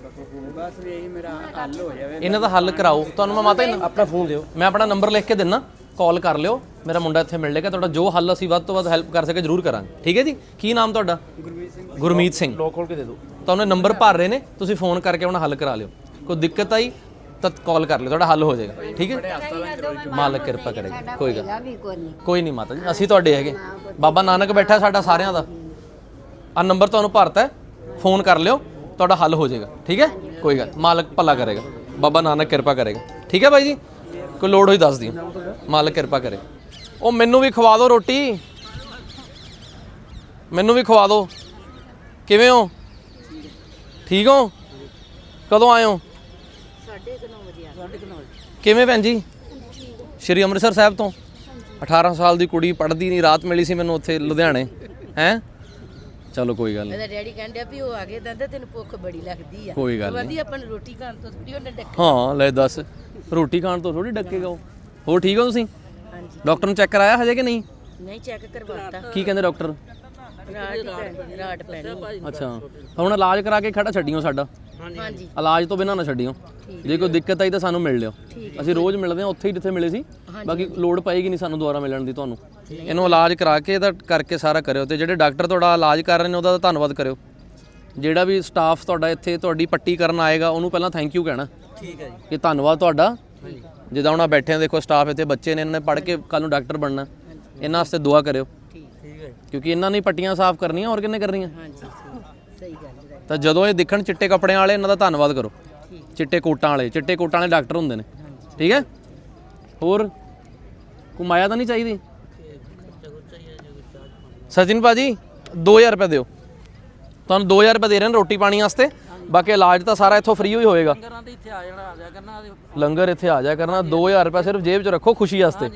ਬਸ ਵੀ ਇਹੀ ਮੇਰਾ ਹੱਲ ਹੋ ਜਾਵੇ। ਇਹਨਾਂ ਦਾ ਹੱਲ ਕਰਾਓ। ਤੁਹਾਨੂੰ ਮੈਂ ਮਾਤਾ ਜੀ ਆਪਣਾ ਫੋਨ ਦਿਓ। ਮੈਂ ਆਪਣਾ ਨੰਬਰ ਲਿਖ ਕੇ ਦਿੰਨਾ। ਕਾਲ ਕਰ ਲਿਓ। ਮੇਰਾ ਮੁੰਡਾ ਇੱਥੇ ਮਿਲ ਲੇਗਾ। ਤੁਹਾਡਾ ਜੋ ਹੱਲ ਅਸੀਂ ਵੱਧ ਤੋਂ ਵੱਧ ਹੈਲਪ ਕਰ ਸਕੇ ਜਰੂਰ ਕਰਾਂਗੇ। ਠੀਕ ਹੈ ਜੀ? ਕੀ ਨਾਮ ਤੁਹਾਡਾ? ਗੁਰਮੀਤ ਸਿੰਘ। ਗੁਰਮੀਤ ਸਿੰਘ। ਲੋਕ ਖੋਲ ਕੇ ਦੇ ਦਿਓ। ਤੁਹਾਨੂੰ ਨੰਬਰ ਭਰ ਰਹੇ ਨੇ। ਤੁਸੀਂ ਫੋਨ ਕਰਕੇ ਆਪਣਾ ਹੱਲ ਕਰਾ ਲਿਓ। ਕੋਈ ਦਿੱਕਤ ਆਈ? ਤਾਂ ਕਾਲ ਕਰ ਲਿਓ ਤੁਹਾਡਾ ਹੱਲ ਹੋ ਜਾਏਗਾ। ਠੀਕ ਹੈ? ਮਾਲਕ ਕਿਰਪਾ ਕਰੇਗਾ ਕੋਈ ਗੱਲ ਕੋਈ ਨਹੀਂ ਮਾਤਾ ਜੀ ਅਸੀਂ ਤੁਹਾਡੇ ਹੈਗੇ। ਬਾਬਾ ਨਾਨਕ ਬੈਠਾ ਸਾਡਾ ਸਾਰਿਆਂ ਦਾ। ਆ ਨੰਬਰ ਤੁਹਾਨੂੰ ਭਰਤਾ ਹੈ। ਫੋਨ ਕਰ ਲਿਓ ਤੁਹਾਡਾ ਹੱਲ ਹੋ ਜਾਏਗਾ। ਠੀਕ ਹੈ? ਕੋਈ ਗੱਲ ਮਾਲਕ ਭਲਾ ਕਰੇਗਾ। ਬਾਬਾ ਨਾਨਕ ਕਿਰਪਾ ਕਰੇਗਾ। ਠੀਕ ਹੈ ਬਾਈ ਜੀ? ਕੋਈ ਲੋੜ ਹੋਈ ਦੱਸ ਦਿਓ। ਮਾਲਕ ਕਿਰਪਾ ਕਰੇ। ਉਹ ਮੈਨੂੰ ਵੀ ਖਵਾ ਦਿਓ ਰੋਟੀ। ਮੈਨੂੰ ਵੀ ਖਵਾ ਦਿਓ। ਕਿਵੇਂ ਹੋ? ਠੀਕ ਹੋ? ਕਦੋਂ ਆਏ ਹੋ? ਕਿਵੇਂ ਭੈਣ ਜੀ? ਸ਼੍ਰੀ ਅੰਮ੍ਰਿਤਸਰ ਸਾਹਿਬ ਤੋਂ? 18 ਸਾਲ ਦੀ ਕੁੜੀ ਪੜ੍ਹਦੀ ਨਹੀਂ ਰਾਤ ਮਿਲੀ ਸੀ ਮੈਨੂੰ ਉੱਥੇ ਲੁਧਿਆਣੇ। ਹੈ? ਚਲੋ ਕੋਈ ਗੱਲ ਨਹੀਂ। ਮੇਰਾ ਡੈਡੀ ਕਹਿੰਦੇ ਵੀ ਉਹ ਆ ਗਏ ਦੰਦਾ ਤੈਨੂੰ ਭੁੱਖ ਬੜੀ ਲੱਗਦੀ ਆ। ਕੋਈ ਗੱਲ ਨਹੀਂ। ਵਧੀਆ ਆਪਾਂ ਨੂੰ ਰੋਟੀ ਖਾਣ ਤੋਂ ਥੋੜੀ ਉਹਨੇ ਡੱਕ। ਹਾਂ ਲੈ ਦੱਸ। ਰੋਟੀ ਖਾਣ ਤੋਂ ਥੋੜੀ ਡੱਕੇਗਾ ਉਹ। ਹੋਰ ਠੀਕ ਹੋ ਤੁਸੀਂ? ਹਾਂਜੀ। ਡਾਕਟਰ ਨੂੰ ਚੈੱਕ ਕਰਾਇਆ ਹਜੇ ਕਿ ਨਹੀਂ? ਨਹੀਂ ਚੈੱਕ ਕਰਵਾਤਾ। ਕੀ ਕਹਿੰਦੇ ਡਾਕਟਰ? ਰਾਟ ਪੈਣੀ ਅੱਛਾ। ਹੁਣ ਇਲਾਜ ਕਰਾ ਕੇ ਖੜਾ ਛੱਡਿਓ ਸਾਡਾ? ਹਾਂਜੀ। ਇਲਾਜ ਤੋਂ ਬਿਨਾਂ ਨਾ ਛੱਡਿਓ। ਜੇ ਕੋਈ ਦਿੱਕਤ ਆਈ ਤਾਂ ਸਾਨੂੰ ਮਿਲ ਲਿਓ। ਅਸੀਂ ਰੋਜ਼ ਮਿਲਦੇ ਹਾਂ ਉੱਥੇ ਹੀ ਜਿੱਥੇ ਮਿਲੇ ਸੀ। ਬਾਕੀ ਲੋੜ ਪਏਗੀ ਨਹੀਂ ਸਾਨੂੰ ਦੁਬਾਰਾ ਮਿਲਣ ਦੀ ਤੁਹਾਨੂੰ। ਇਹਨੂੰ ਇਲਾਜ ਕਰਾ ਕੇ ਇਹਦਾ ਕਰਕੇ ਸਾਰਾ ਕਰਿਓ ਤੇ ਜਿਹੜੇ ਡਾਕਟਰ ਤੁਹਾਡਾ ਇਲਾਜ ਕਰ ਰਹੇ ਨੇ ਉਹਦਾ ਤਾਂ ਧੰਨਵਾਦ ਕਰਿਓ। ਜਿਹੜਾ ਵੀ ਸਟਾਫ ਤੁਹਾਡਾ ਇੱਥੇ ਤੁਹਾਡੀ ਪੱਟੀ ਕਰਨ ਆਏਗਾ ਉਹਨੂੰ ਪਹਿਲਾਂ ਥੈਂਕ ਯੂ ਕਹਿਣਾ। ਠੀਕ ਹੈ ਜੀ। ਕਿ ਧੰਨਵਾਦ ਤੁਹਾਡਾ। ਜਿੱਦਾਂ ਹੁਣ ਆਹ ਬੈਠੇ ਆ ਦੇਖੋ ਸਟਾਫ ਇੱਥੇ ਬੱਚੇ ਨੇ ਇਹਨਾਂ ਨੇ ਪੜ੍ਹ ਕੇ ਕੱਲ ਨੂੰ ਡਾਕਟਰ ਬਣਨਾ। ਇਹਨਾਂ ਵਾਸਤੇ ਦੁਆ ਕਰਿਓ। ਕਿਉਂਕਿ ਇਹਨਾਂ ਨੇ ਪੱਟੀਆਂ ਸਾਫ਼ ਕਰਨੀਆਂ ਹੋਰ ਕਿੰਨੇ ਕਰਨੀਆਂ? ਹਾਂਜੀ ਸਹੀ ਗੱਲ ਹੈ ਤਾਂ ਜਦੋਂ ਇਹ ਦਿਖਣ ਚਿੱਟੇ ਕੱਪੜਿਆਂ ਵਾਲੇ ਇਹਨਾਂ ਦਾ ਧੰਨਵਾਦ ਕਰੋ। ਚਿੱਟੇ ਕੋਟਾਂ ਵਾਲੇ ਚਿੱਟੇ ਕੋਟਾਂ ਵਾਲੇ ਡਾਕਟਰ ਹੁੰਦੇ ਨੇ। ਠੀਕ ਹੈ? ਹੋਰ? ਕੋਈ ਮਾਇਆ ਤਾਂ ਨਹੀਂ ਚਾਹੀਦੀ? ਸਚਿਨ ਭਾਜੀ 2000 ਰੁਪਏ ਦਿਓ। ਤੁਹਾਨੂੰ 2000 ਰੁਪਏ ਦੇ ਰਹੇ ਨੇ ਰੋਟੀ ਪਾਣੀ ਵਾਸਤੇ। ਬਾਕੀ ਇਲਾਜ ਤਾਂ ਸਾਰਾ ਇੱਥੋਂ ਫ੍ਰੀ ਹੀ ਹੋਏਗਾ। ਲੰਗਰਾਂ ਇੱਥੇ ਆ ਜਾਣਾ ਆ ਜਾਇਆ ਕਰਨਾ ਲੰਗਰ ਇੱਥੇ ਆ ਜਾਇਆ ਕਰਨਾ। 2000 ਰੁਪਏ ਸਿਰਫ ਜੇਬ 'ਚ ਰੱਖੋ ਖੁਸ਼ੀ ਵਾਸਤੇ।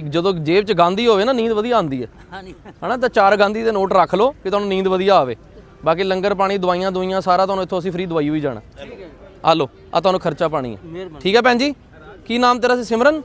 ਕਿ ਜਦੋਂ ਜੇਬ 'ਚ ਗਾਂਧੀ ਹੋਵੇ ਨਾ ਨੀਂਦ ਵਧੀਆ ਆਉਂਦੀ ਹੈ। ਹਾਂਜੀ। ਹਨਾ ਤਾਂ ਚਾਰ ਗਾਂਧੀ ਦੇ ਨੋਟ ਰੱਖ ਲਓ ਕਿ ਤੁਹਾਨੂੰ ਨੀਂਦ ਵਧੀਆ ਆਵੇ। ਬਾਕੀ ਲੰਗਰ ਪਾਣੀ ਦਵਾਈਆਂ ਦੁਈਆਂ ਸਾਰਾ ਤੁਹਾਨੂੰ ਇੱਥੋਂ ਅਸੀਂ ਫ੍ਰੀ ਦਵਾਈ ਵੀ ਜਾਣਾ। ਆ ਲਓ ਆ ਤੁਹਾਨੂੰ ਖਰਚਾ ਪਾਣੀ ਹੈ। ਠੀਕ ਹੈ ਭੈਣ ਜੀ? ਕੀ ਨਾਮ ਤੇਰਾ ਸੀ? ਸਿਮਰਨ?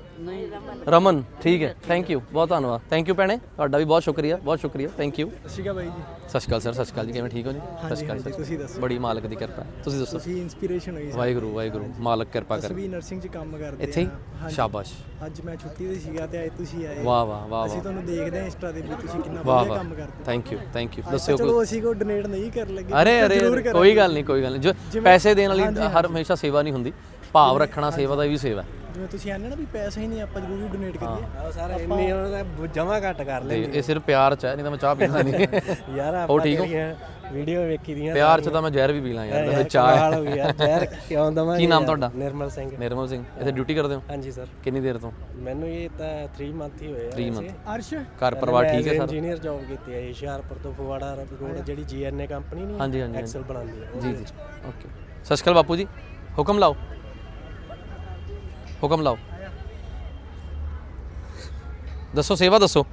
ਰਮਨ। ਠੀਕ ਹੈ। ਥੈਂਕ ਯੂ ਬਹੁਤ ਧੰਨਵਾਦ। ਥੈਂਕ ਯੂ ਭੈਣੇ। ਤੁਹਾਡਾ ਵੀ ਬਹੁਤ ਸ਼ੁਕਰੀਆ ਬਹੁਤ ਸ਼ੁਕਰੀਆ। ਥੈਂਕ ਯੂ ਸ਼ਿਕਾ ਬਾਈ ਜੀ। ਸਤਿ ਸ਼੍ਰੀ ਅਕਾਲ ਸਰ ਸਤਿ ਸ਼੍ਰੀ ਅਕਾਲ ਜੀ। ਕਿਵੇਂ ਠੀਕ ਹੋ ਜੀ? ਸਤਿ ਸ਼੍ਰੀ ਅਕਾਲ ਸਰ। ਤੁਸੀਂ ਦੱਸੋ? ਬੜੀ ਮਾਲਕ ਦੀ ਕਿਰਪਾ। ਤੁਸੀਂ ਦੱਸੋ। ਤੁਸੀਂ ਇਨਸਪੀਰੇਸ਼ਨ ਹੋਈ ਵਾਹਿਗੁਰੂ ਵਾਹਿਗੁਰੂ। ਮਾਲਕ ਕਿਰਪਾ ਕਰੇ। ਵੀ ਨਰਸਿੰਗ 'ਚ ਕੰਮ ਕਰਦੇ ਇੱਥੇ। ਸ਼ਾਬਾਸ਼। ਅੱਜ ਮੈਂ ਛੁੱਟੀ ਤੇ ਸੀਗਾ ਤੇ ਅੱਜ ਤੁਸੀਂ ਆਏ। ਵਾਹ ਵਾਹ ਵਾਹ ਅਸੀਂ ਤੁਹਾਨੂੰ ਦੇਖਦੇ ਹਾਂ ਇੰਸਟਾ ਤੇ ਵੀ ਤੁਸੀਂ ਕਿੰਨਾ ਵਧੀਆ ਕੰਮ ਕਰਦੇ ਥੈਂਕ ਯੂ ਥੈਂਕ ਯੂ ਦੱਸਿਓ ਕੋਈ ਚਲੋ ਅਸੀਂ ਕੋ ਡੋਨੇਟ ਨਹੀਂ ਕਰ ਲੱਗੇ। ਅਰੇ ਅਰੇ। ਕੋਈ ਗੱਲ ਨਹੀਂ ਕੋਈ ਗੱਲ ਨਹੀਂ। ਜੋ ਪੈਸੇ ਦੇਣ ਵਾਲੀ ਹਰ ਹਮੇਸ਼ਾ ਸੇਵਾ ਨਹੀਂ ਹੁੰਦੀ। ਭਾਵ ਰੱਖਣਾ ਸੇਵਾ ਦਾ ਵੀ ਸੇਵਾ ਹੈ। ਜਿਵੇਂ ਤੁਸੀਂ ਆਨੇ ਨਾ ਵੀ ਪੈਸਾ ਹੀ ਨਹੀਂ ਆਪਾਂ ਜ਼ਰੂਰ ਡੋਨੇਟ ਕਰੀਏ। ਸਰ ਇੰਨੀ ਉਹਨਾਂ ਦਾ ਜਮਾ ਘੱਟ ਕਰ ਤੇ ਇਹ ਸਿਰਫ ਪਿਆਰ ਚ ਹੈ ਨਹੀਂ ਤਾਂ ਮੈਂ ਚਾਹ ਪੀਂਦਾ ਨਹੀਂ। ਯਾਰ ਆਪਾਂ ਠੀਕ ਹੋ? ਵੀਡੀਓ ਵੇਖੀ ਦੀਆਂ ਪਿਆਰ ਚ ਤਾਂ ਮੈਂ ਜ਼ਹਿਰ ਵੀ ਪੀ ਲਾਂ ਯਾਰ ਤੇ ਚਾਹ। ਕਮਾਲ ਹੈ। ਯਾਰ ਜ਼ਹਿਰ ਕਿਉਂ ਦਵਾਂਗੇ ਕੀ ਨਾਮ? ਤੁਹਾਡਾ? ਨਿਰਮਲ ਸਿੰਘ। ਨਿਰਮਲ ਸਿੰਘ ਇੱਥੇ ਡਿਊਟੀ ਕਰਦੇ ਹੋ? ਹਾਂਜੀ ਸਰ ਕਿੰਨੀ ਦੇਰ ਤੋਂ? ਮੈਨੂੰ ਇਹ ਤਾਂ 3 ਮੰਥ ਹੀ ਹੋਏ ਆ 3 ਵੈਸੇ। ਮੰਥ ਅਰਸ਼? ਘਰ ਪਰਿਵਾਰ ਠੀਕ ਹੈ ਸਰ? ਇੰਜੀਨੀਅਰ ਜੌਬ ਕੀਤੀ ਹੈ ਹੁਸ਼ਿਆਰਪੁਰ ਤੋਂ ਫਗਵਾੜਾ ਰੋਡ ਜਿਹੜੀ ਜੀਐਨਏ ਕੰਪਨੀ ਨਹੀਂ ਹਾਂਜੀ, ਹਾਂਜੀ, ਐਕਸਲ ਬਣਾਉਂਦੀ ਹੈ ਜੀ ਜੀ। ਓਕੇ ਸਤਿ ਸ਼੍ਰੀ ਅਕਾਲ ਬਾਪੂ ਜੀ। ਹੁਕਮ ਲਾਓ। ਹੁਕਮ ਲਾਓ। ਦੱਸੋ ਸੇਵਾ ਦੱਸੋ।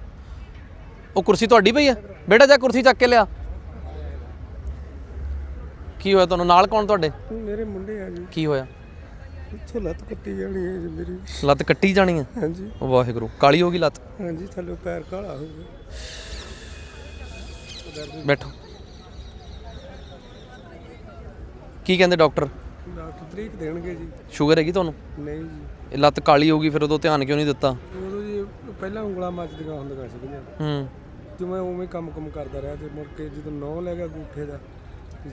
ਉਹ ਕੁਰਸੀ ਤੁਹਾਡੀ ਪਈ ਹੈ ਬੇਟਾ ਜਾ ਕੁਰਸੀ ਚੱਕ ਕੇ ਲਿਆ। ਕੀ ਹੋਇਆ ਤੁਹਾਨੂੰ? ਨਾਲ ਕੌਣ ਤੁਹਾਡੇ? ਮੇਰੇ ਮੁੰਡੇ ਆ ਜੀ। ਕੀ ਹੋਇਆ? ਇੱਥੋਂ ਲੱਤ ਕੱਟੀ ਜਾਣੀ ਹੈ ਜੀ ਮੇਰੀ। ਲੱਤ ਕੱਟੀ ਜਾਣੀ ਹੈ? ਹਾਂਜੀ। ਵਾਹਿਗੁਰੂ। ਕਾਲੀ ਹੋ ਗਈ ਲੱਤ? ਹਾਂਜੀ ਥੱਲੇ ਪੈਰ ਕਾਲਾ ਹੋ ਗਿਆ। ਬੈਠੋ। ਕੀ ਕਹਿੰਦੇ ਡਾਕਟਰ? ਡਾਕਟਰ ਤਰੀਕ ਦੇਣਗੇ ਜੀ। ਸ਼ੂਗਰ ਹੈਗੀ ਤੁਹਾਨੂੰ? ਨਹੀਂ ਜੀ। ਇਹ ਲੱਤ ਕਾਲੀ ਹੋ ਗਈ ਫਿਰ ਉਦੋਂ ਧਿਆਨ ਕਿਉਂ ਨਹੀਂ ਦਿੱਤਾ? ਉਦੋਂ ਜੀ ਪਹਿਲਾਂ ਉਂਗਲਾਂ ਮੱਚਦੀਆਂ ਹੁੰਦੀਆਂ ਸੀਗੀਆਂ। ਹੂੰ। ਤੇ ਮੈਂ ਉਵੇਂ ਕੰਮ ਕੰਮ ਕਰਦਾ ਰਿਹਾ ਤੇ ਮੁੜ ਕੇ ਜਦੋਂ ਨੌ ਲੈ ਗਿਆ ਗੂਠੇ ਦਾ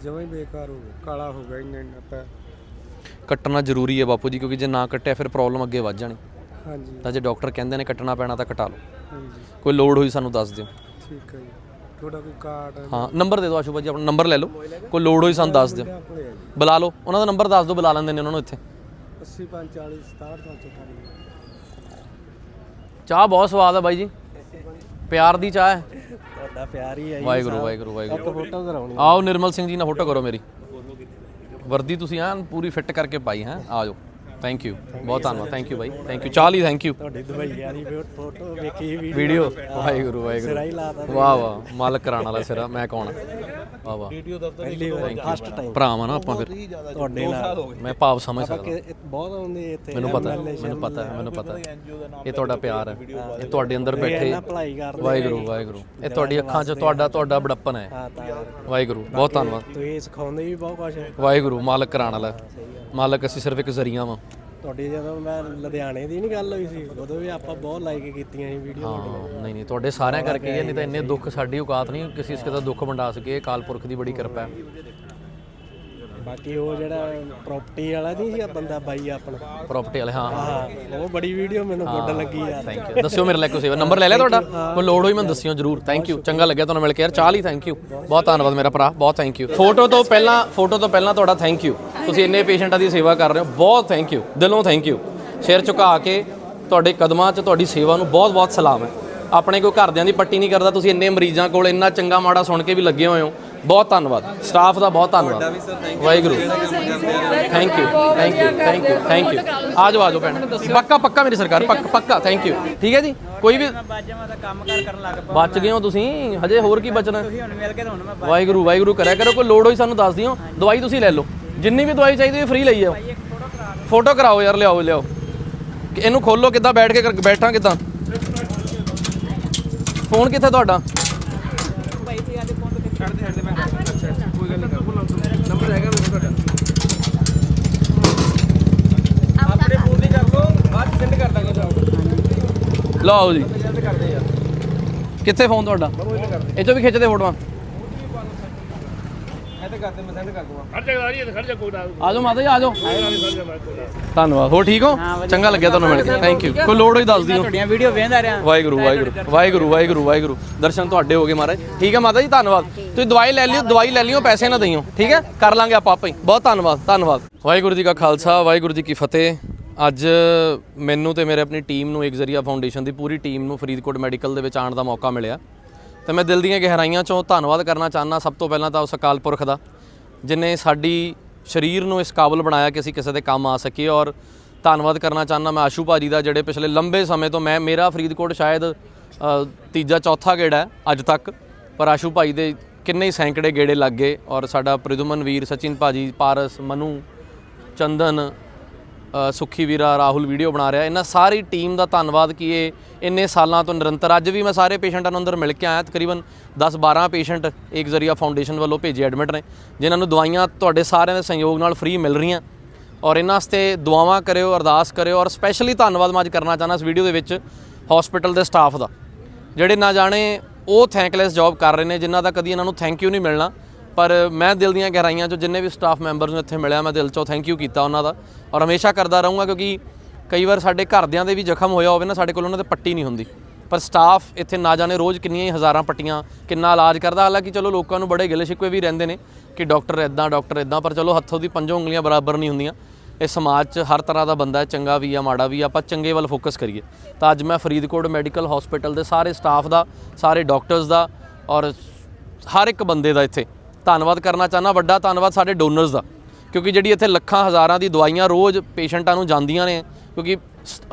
ਜਮਾਂ ਹੀ ਬੇਕਾਰ ਹੋ ਗਿਆ ਕਾਲਾ ਹੋ ਗਿਆ ਇੰਨਾ ਇੰਨਾ ਪੈ ਕੱਟਣਾ ਜ਼ਰੂਰੀ ਹੈ ਬਾਪੂ ਜੀ ਕਿਉਂਕਿ ਜੇ ਨਾ ਕੱਟਿਆ ਫਿਰ ਪ੍ਰੋਬਲਮ ਅੱਗੇ ਵੱਧ ਜਾਣੀ। ਹਾਂਜੀ। ਤਾਂ ਜੇ ਡਾਕਟਰ ਕਹਿੰਦੇ ਨੇ ਕੱਟਣਾ ਪੈਣਾ ਤਾਂ ਕਟਾ ਲਓ। ਹਾਂਜੀ। ਕੋਈ ਲੋੜ ਹੋਈ ਸਾਨੂੰ ਦੱਸ ਦਿਓ। ਠੀਕ ਹੈ ਜੀ। ਤੁਹਾਡਾ ਕੋਈ ਕਾਰਡ ਹਾਂ ਨੰਬਰ ਦੇ ਦਿਓ ਆਸ਼ੂ ਭਾਜੀ ਆਪਣਾ ਨੰਬਰ ਲੈ ਲਓ। ਕੋਈ ਲੋੜ ਹੋਈ ਸਾਨੂੰ ਦੱਸ ਦਿਓ। ਕੋਲੇ ਹੈ ਜੀ ਬੁਲਾ ਲਓ। ਉਹਨਾਂ ਦਾ ਨੰਬਰ ਦੱਸ ਦਿਓ ਬੁਲਾ ਲੈਂਦੇ ਨੇ ਉਹਨਾਂ ਨੂੰ ਇੱਥੇ। 80 45 67 598 ਚਾਹ ਬਹੁਤ ਸਵਾਦ ਹੈ ਬਾਈ ਜੀ। ਪਿਆਰ ਦੀ ਚਾਹ ਹੈ। ਤੁਹਾਡਾ ਪਿਆਰ ਹੀ ਹੈ ਵਾਹਿਗੁਰੂ ਵਾਹਿਗੁਰੂ ਵਾਹਿਗੁਰੂ। ਫੋਟੋ ਕਰਾਉਣੀ ਆਓ ਨਿਰਮਲ ਸਿੰਘ ਜੀ ਨਾਲ ਫੋਟੋ ਕਰੋ ਮੇਰੀ। ਵਰਦੀ ਤੁਸੀਂ ਐਨ ਪੂਰੀ ਫਿੱਟ ਕਰਕੇ ਪਾਈ ਹੈ ਆ ਜਾਓ। ਥੈਂਕ ਯੂ ਬਹੁਤ ਧੰਨਵਾਦ। Thank you by. Thank you ਚਾਹ ਲਈ ਥੈਂਕ ਯੂ ਤੁਹਾਡੀ ਦੁਬਈ ਵਾਲੀ ਫੋਟੋ ਵੇਖੀ ਵੀਡੀਓ। ਵਾਹਿਗੁਰੂ ਸਿਰਾ ਹੀ ਵਾਹਿਗੁਰੂ ਲਾਤਾ ਵਾਹ ਵਾਹ। ਮਾਲਕ ਕਰਾਣ ਵਾਲਾ ਸਿਰਾ। ਮੈਂ ਕੌਣ ਆ? ਵਾਹ। ਵਾਹ ਵੀਡੀਓ ਦਾ ਪਹਿਲੀ ਵਾਰ ਫਸਟ ਟਾਈਮ ਭਰਾਵਾਂ ਨਾ ਆਪਾਂ ਫਿਰ ਤੁਹਾਡੇ ਨਾਲ। ਮੈਂ ਭਾਵ ਸਮਝ ਆਪਾਂ ਸਕਦਾ। ਕਿ ਬਹੁਤ ਆਉਂਦੇ ਇੱਥੇ ਮੈਨੂੰ ਪਤਾ ਹੈ, MLA ਮੈਨੂੰ ਪਤਾ ਹੈ ਮੈਨੂੰ ਪਤਾ ਹੈ ਇਹ ਤੁਹਾਡਾ ਪਿਆਰ ਹੈ। ਇਹ ਤੁਹਾਡੇ ਅੰਦਰ ਬੈਠੇ ਵਾਹਿਗੁਰੂ ਵਾਹਿਗੁਰੂ। ਇਹ ਤੁਹਾਡੀ ਅੱਖਾਂ 'ਚ ਤੁਹਾਡਾ ਤੁਹਾਡਾ ਬੜੱਪਨ ਹੈ। ਵਾਹਿਗੁਰੂ ਬਹੁਤ ਧੰਨਵਾਦ। ਤੁਸੀਂ ਸਿਖਾਉਂਦੇ ਵੀ ਬਹੁਤ ਕੁਝ ਹੈ। ਵਾਹਿਗੁਰੂ ਮਾਲਕ ਕਰਾਣ ਵਾਲਾ। ਮਾਲਕ ਅਸੀਂ ਸਿਰਫ ਇੱਕ ਜ਼ਰੀਆ ਵਾਂ। ਤੁਹਾਡੀ ਜਦੋਂ ਮੈਂ ਲੁਧਿਆਣੇ ਦੀ ਨਹੀਂ ਗੱਲ ਹੋਈ ਸੀ ਉਦੋਂ ਵੀ ਆਪਾਂ ਬਹੁਤ ਲਾਈਕ ਕੀਤੀਆਂ ਸੀ ਵੀਡੀਓ ਹਾਂ ਨਹੀਂ ਨਹੀਂ ਤੁਹਾਡੇ ਸਾਰਿਆਂ ਕਰਕੇ ਹੀ ਹੈ, ਨਹੀਂ ਤਾਂ ਇੰਨੇ ਦੁੱਖ ਸਾਡੀ ਔਕਾਤ ਨਹੀਂ ਕਿਸੇ ਇਸ ਦਾ ਦੁੱਖ ਵੰਡਾ ਸਕੀਏ ਇਹ ਕਾਲ ਪੁਰਖ ਦੀ ਬੜੀ ਕਿਰਪਾ ਹੈ। ਬਾਕੀ ਉਹ ਜਿਹੜਾ ਪ੍ਰਾਪਰਟੀ ਵਾਲਾ ਨਹੀਂ ਸੀ ਆ ਬੰਦਾ ਬਾਈ ਆਪਣਾ। ਪ੍ਰਾਪਰਟੀ ਵਾਲੇ ਹਾਂ। ਹਾਂ ਹਾਂ ਉਹ ਬੜੀ ਵੀਡੀਓ ਮੈਨੂੰ ਗੁੱਡ ਲੱਗੀ ਯਾਰ। ਥੈਂਕ ਯੂ ਦੱਸਿਓ ਮੇਰੇ ਲਈ ਕੋਈ ਸੇਵਾ। ਨੰਬਰ ਲੈ ਲਿਆ ਤੁਹਾਡਾ? ਕੋਈ ਲੋੜ ਹੋਈ ਮੈਨੂੰ ਦੱਸਿਓ ਜਰੂਰ। ਥੈਂਕ ਯੂ ਚੰਗਾ ਲੱਗਿਆ ਤੁਹਾਨੂੰ ਮਿਲ ਕੇ ਯਾਰ। ਚਾਹ ਲਈ ਥੈਂਕ ਯੂ ਬਹੁਤ ਧੰਨਵਾਦ ਮੇਰਾ ਭਰਾ। ਬਹੁਤ ਥੈਂਕ ਯੂ ਫੋਟੋ ਤੋਂ ਪਹਿਲਾਂ ਫੋਟੋ ਤੋਂ ਪਹਿਲਾਂ ਤੁਹਾਡਾ ਥੈਂਕ ਯੂ ਤੁਸੀਂ ਇੰਨੇ ਪੇਸ਼ੈਂਟਾਂ ਦੀ ਸੇਵਾ ਕਰ ਰਹੇ ਹੋ। ਬਹੁਤ ਥੈਂਕ ਯੂ ਦਿਲੋਂ ਥੈਂਕ ਯੂ ਸਿਰ ਝੁਕਾ ਕੇ ਤੁਹਾਡੇ ਕਦਮਾਂ 'ਚ ਤੁਹਾਡੀ ਸੇਵਾ ਨੂੰ ਬਹੁਤ ਬਹੁਤ ਸਲਾਮ ਹੈ। ਆਪਣੇ ਕੋਈ ਘਰਦਿਆਂ ਦੀ ਪੱਟੀ ਨਹੀਂ ਕਰਦਾ। ਤੁਸੀਂ ਇੰਨੇ ਮਰੀਜ਼ਾਂ ਕੋਲ ਇੰਨਾ ਚੰਗਾ ਮਾੜਾ ਸੁਣ ਕੇ ਵੀ ਲੱਗੇ ਹੋਏ ਹੋ। ਬਹੁਤ ਧੰਨਵਾਦ। ਸਟਾਫ ਦਾ ਬਹੁਤ ਧੰਨਵਾਦ। Waheguru. Thank you thank you thank you thank you ਆ ਜਾਓ ਆ ਜਾਓ ਭੈਣ। ਪੱਕਾ ਪੱਕਾ ਮੇਰੀ ਸਰਕਾਰ ਪੱਕਾ ਪੱਕਾ ਥੈਂਕ ਯੂ ਠੀਕ ਹੈ। ਜੀ? ਕੋਈ ਵੀ ਬਾਜਾਂ ਦਾ ਕੰਮ ਕਰ ਕਰਨ ਲੱਗ ਬਚ ਗਏ ਹੋ ਤੁਸੀਂ? ਹਜੇ ਹੋਰ ਕੀ ਬਚਣਾ? ਤੁਸੀਂ ਹੁਣ ਮਿਲ ਕੇ ਤਾਂ ਹੁਣ ਮੈਂ ਵਾਹਿਗੁਰੂ ਵਾਹਿਗੁਰੂ ਕਰਿਆ ਕਰੋ। ਕੋਈ ਲੋੜ ਹੋਈ ਸਾਨੂੰ ਦੱਸ ਦਿਓ। ਦਵਾਈ ਤੁਸੀਂ ਲੈ ਲਓ। ਜਿੰਨੀ ਵੀ ਦਵਾਈ ਚਾਹੀਦੀ ਹੈ ਫ੍ਰੀ ਲਈ ਜਾਓ। ਫੋਟੋ ਕਰਾਓ ਯਾਰ ਲਿਆਓ ਲਿਆਓ। ਇਹਨੂੰ ਖੋਲੋ ਕਿੱਦਾਂ ਬੈਠ ਕੇ ਬੈਠਾਂ ਕਿੱਦਾਂ? ਫੋਨ ਕਿੱਥੇ ਤੁਹਾਡਾ? ਆਪਣੇ ਫੋਨ ਦੀ ਕਰ ਲਓ ਬਾਅਦ ਸੈਂਡ ਕਰ ਦਾਂਗੇ ਲਓ ਜੀ। ਕਿੱਥੇ ਫੋਨ ਤੁਹਾਡਾ? ਇਹ ਚੋਂ ਵੀ ਖਿੱਚਦੇ ਫੋਟੋਆਂ ਮੈਂ ਸੈਂਡ ਕਰ ਦੂੰਗਾ। ਆ ਜਾਓ ਮਾਤਾ ਜੀ ਆ ਜਾਓ। ਧੰਨਵਾਦ। ਹੋ ਠੀਕ ਹੋ? ਚੰਗਾ ਲੱਗਿਆ ਤੁਹਾਨੂੰ ਮਿਲ ਕੇ। ਥੈਂਕ ਯੂ ਕੋਈ ਲੋੜ ਹੋਈ ਦੱਸ ਦਿਓ। ਤੁਹਾਡੀਆਂ ਵੀਡੀਓ ਵੇਖਦਾ ਰਿਹਾ। ਵਾਹਿਗੁਰੂ ਵਾਹਿਗੁਰੂ ਵਾਹਿਗੁਰੂ ਵਾਹਿਗੁਰੂ ਵਾਹਿਗੁਰੂ। ਦਰਸ਼ਨ ਤੁਹਾਡੇ ਹੋ ਗਏ ਮਹਾਰਾਜ। ਠੀਕ ਹੈ ਮਾਤਾ ਜੀ ਧੰਨਵਾਦ। ਤੁਸੀਂ ਦਵਾਈ ਲੈ ਲਿਓ ਦਵਾਈ ਲੈ ਲਿਓ ਪੈਸੇ ਨਾ ਦਈਓ। ਠੀਕ ਹੈ? ਕਰ ਲਾਂਗੇ ਆਪਾਂ ਆਪੇ ਹੀ। ਬਹੁਤ ਧੰਨਵਾਦ ਧੰਨਵਾਦ। ਵਾਹਿਗੁਰੂ ਜੀ ਕਾ ਖਾਲਸਾ ਵਾਹਿਗੁਰੂ ਜੀ ਕੀ ਫਤਿਹ। ਅੱਜ ਮੈਨੂੰ ਤੇ ਮੇਰੇ ਆਪਣੀ ਟੀਮ ਨੂੰ ਇੱਕ ਜ਼ਰੀਆ ਫਾਊਂਡੇਸ਼ਨ ਦੀ ਪੂਰੀ ਟੀਮ ਨੂੰ ਫਰੀਦਕੋਟ ਮੈਡੀਕਲ ਦੇ ਵਿੱਚ ਆਉਣ ਦਾ ਮੌਕਾ ਮਿਲਿਆ। ਤੇ ਮੈਂ ਦਿਲ ਦੀਆਂ ਗਹਿਰਾਈਆਂ ਚੋਂ ਧੰਨਵਾਦ ਕਰਨਾ ਚਾਹੁੰਦਾ ਸਭ ਤੋਂ ਪਹਿਲਾਂ ਤਾਂ ਉਸ ਅਕਾਲ ਪੁਰਖ ਦਾ, ਜਿਨੇ ਸਾਡੀ ਸਰੀਰ ਨੂੰ ਇਸ ਕਾਬਲ ਬਣਾਇਆ ਕਿ ਅਸੀਂ ਕਿਸੇ ਦੇ ਕੰਮ ਆ ਸਕੀਏ ਔਰ ਧੰਨਵਾਦ ਕਰਨਾ ਚਾਹੁੰਦਾ ਮੈਂ ਆਸ਼ੂ ਭਾਜੀ ਦਾ, ਜਿਹੜੇ ਪਿਛਲੇ ਲੰਬੇ ਸਮੇਂ ਤੋਂ ਮੈਂ, ਮੇਰਾ ਫਰੀਦਕੋਟ ਸ਼ਾਇਦ ਤੀਜਾ ਚੌਥਾ ਗੇੜਾ ਹੈ ਅੱਜ ਤੱਕ, ਪਰ ਆਸ਼ੂ ਭਾਈ ਦੇ ਕਿੰਨੇ ਹੀ ਸੈਂਕੜੇ ਗੇੜੇ ਲੱਗ ਗਏ ਔਰ ਸਾਡਾ ਪ੍ਰਿਦੁਮਨ ਵੀਰ ਸਚਿਨ ਭਾਜੀ, ਪਾਰਸ, ਮਨੂ, ਚੰਦਨ ਸੁੱਖੀ ਵੀਰਾ ਰਾਹੁਲ ਵੀਡੀਓ ਬਣਾ ਰਿਹਾ। ਇਹਨਾਂ ਸਾਰੀ ਟੀਮ ਦਾ ਧੰਨਵਾਦ ਕਿ ਇਹ ਇੰਨੇ ਸਾਲਾਂ ਤੋਂ ਨਿਰੰਤਰ, ਅੱਜ ਵੀ ਮੈਂ ਸਾਰੇ ਪੇਸ਼ੈਂਟਾਂ ਨੂੰ ਅੰਦਰ ਮਿਲ ਕੇ ਆਇਆ। ਤਕਰੀਬਨ 10-12 ਪੇਸ਼ੈਂਟ ਇੱਕ ਜ਼ਰੀਆ ਫਾਊਂਡੇਸ਼ਨ ਵੱਲੋਂ ਭੇਜੇ ਐਡਮਿਟ ਨੇ, ਜਿਨ੍ਹਾਂ ਨੂੰ ਦਵਾਈਆਂ ਤੁਹਾਡੇ ਸਾਰਿਆਂ ਦੇ ਸਹਿਯੋਗ ਨਾਲ ਫ੍ਰੀ ਮਿਲ ਰਹੀਆਂ। ਔਰ ਇਹਨਾਂ ਵਾਸਤੇ ਦੁਆਵਾਂ ਕਰਿਓ, ਅਰਦਾਸ ਕਰਿਓ ਔਰ ਸਪੈਸ਼ਲੀ ਧੰਨਵਾਦ ਮੈਂ ਅੱਜ ਕਰਨਾ ਚਾਹੁੰਦਾ ਇਸ ਵੀਡੀਓ ਦੇ ਵਿੱਚ ਹਸਪੀਟਲ ਦੇ ਸਟਾਫ ਦਾ। ਜਿਹੜੇ ਨਾ ਜਾਣੇ, ਉਹ ਥੈਂਕਲੈਸ ਜੌਬ ਕਰ ਰਹੇ ਨੇ, ਜਿਨ੍ਹਾਂ ਦਾ ਕਦੀ ਇਹਨਾਂ ਨੂੰ ਥੈਂਕ ਯੂ ਨਹੀਂ ਮਿਲਣਾ। ਪਰ ਮੈਂ ਦਿਲ ਦੀਆਂ ਗਹਿਰਾਈਆਂ 'ਚੋਂ ਜਿੰਨੇ ਵੀ ਸਟਾਫ ਮੈਂਬਰਸ ਨੂੰ ਇੱਥੇ ਮਿਲਿਆ, ਮੈਂ ਦਿਲ 'ਚੋਂ ਥੈਂਕ ਯੂ ਕੀਤਾ ਉਹਨਾਂ ਦਾ ਔਰ ਹਮੇਸ਼ਾ ਕਰਦਾ ਰਹੂੰਗਾ ਕਿਉਂਕਿ ਕਈ ਵਾਰ ਸਾਡੇ ਘਰਦਿਆਂ ਦੇ ਵੀ ਜ਼ਖਮ ਹੋਇਆ ਹੋਵੇ ਨਾ, ਸਾਡੇ ਕੋਲ ਉਹਨਾਂ ਦੇ ਪੱਟੀ ਨਹੀਂ ਹੁੰਦੀ। ਪਰ ਸਟਾਫ ਇੱਥੇ ਨਾ ਜਾਣੇ ਰੋਜ਼ ਕਿੰਨੀਆਂ ਹੀ ਹਜ਼ਾਰਾਂ ਪੱਟੀਆਂ, ਕਿੰਨਾ ਇਲਾਜ ਕਰਦਾ। ਹਾਲਾਂਕਿ ਚਲੋ ਲੋਕਾਂ ਨੂੰ ਬੜੇ ਗਿਲੇ ਸ਼ਿਕਵੇ ਵੀ ਰਹਿੰਦੇ ਨੇ ਕਿ ਡਾਕਟਰ ਇਦਾਂ ਡਾਕਟਰ ਇਦਾਂ ਪਰ ਚਲੋ ਹੱਥੋਂ ਦੀ ਪੰਜੋਂ ਉਂਗਲੀਆਂ ਬਰਾਬਰ ਨਹੀਂ ਹੁੰਦੀਆਂ। ਇਹ ਸਮਾਜ 'ਚ ਹਰ ਤਰ੍ਹਾਂ ਦਾ ਬੰਦਾ ਹੈ, ਚੰਗਾ ਵੀ ਆ, ਮਾੜਾ ਵੀ ਆ, ਆਪਾਂ ਚੰਗੇ ਵੱਲ ਫੋਕਸ ਕਰੀਏ। ਤਾਂ ਅੱਜ ਮੈਂ ਫਰੀਦਕੋਟ ਮੈਡੀਕਲ ਹਸਪੀਟਲ ਦੇ ਸਾਰੇ ਸਟਾਫ ਦਾ, ਸਾਰੇ ਡਾਕਟਰਸ ਦਾ ਔਰ ਹਰ ਇੱਕ ਬੰਦੇ ਦਾ ਇੱਥੇ ਧੰਨਵਾਦ ਕਰਨਾ ਚਾਹੁੰਦਾ, ਵੱਡਾ ਧੰਨਵਾਦ ਸਾਡੇ ਡੋਨਰਸ ਦਾ। ਕਿਉਂਕਿ ਜਿਹੜੀ ਇੱਥੇ ਲੱਖਾਂ, ਹਜ਼ਾਰਾਂ ਦੀ ਦਵਾਈਆਂ ਰੋਜ਼ ਪੇਸ਼ੈਂਟਾਂ ਨੂੰ ਜਾਂਦੀਆਂ ਨੇ, ਕਿਉਂਕਿ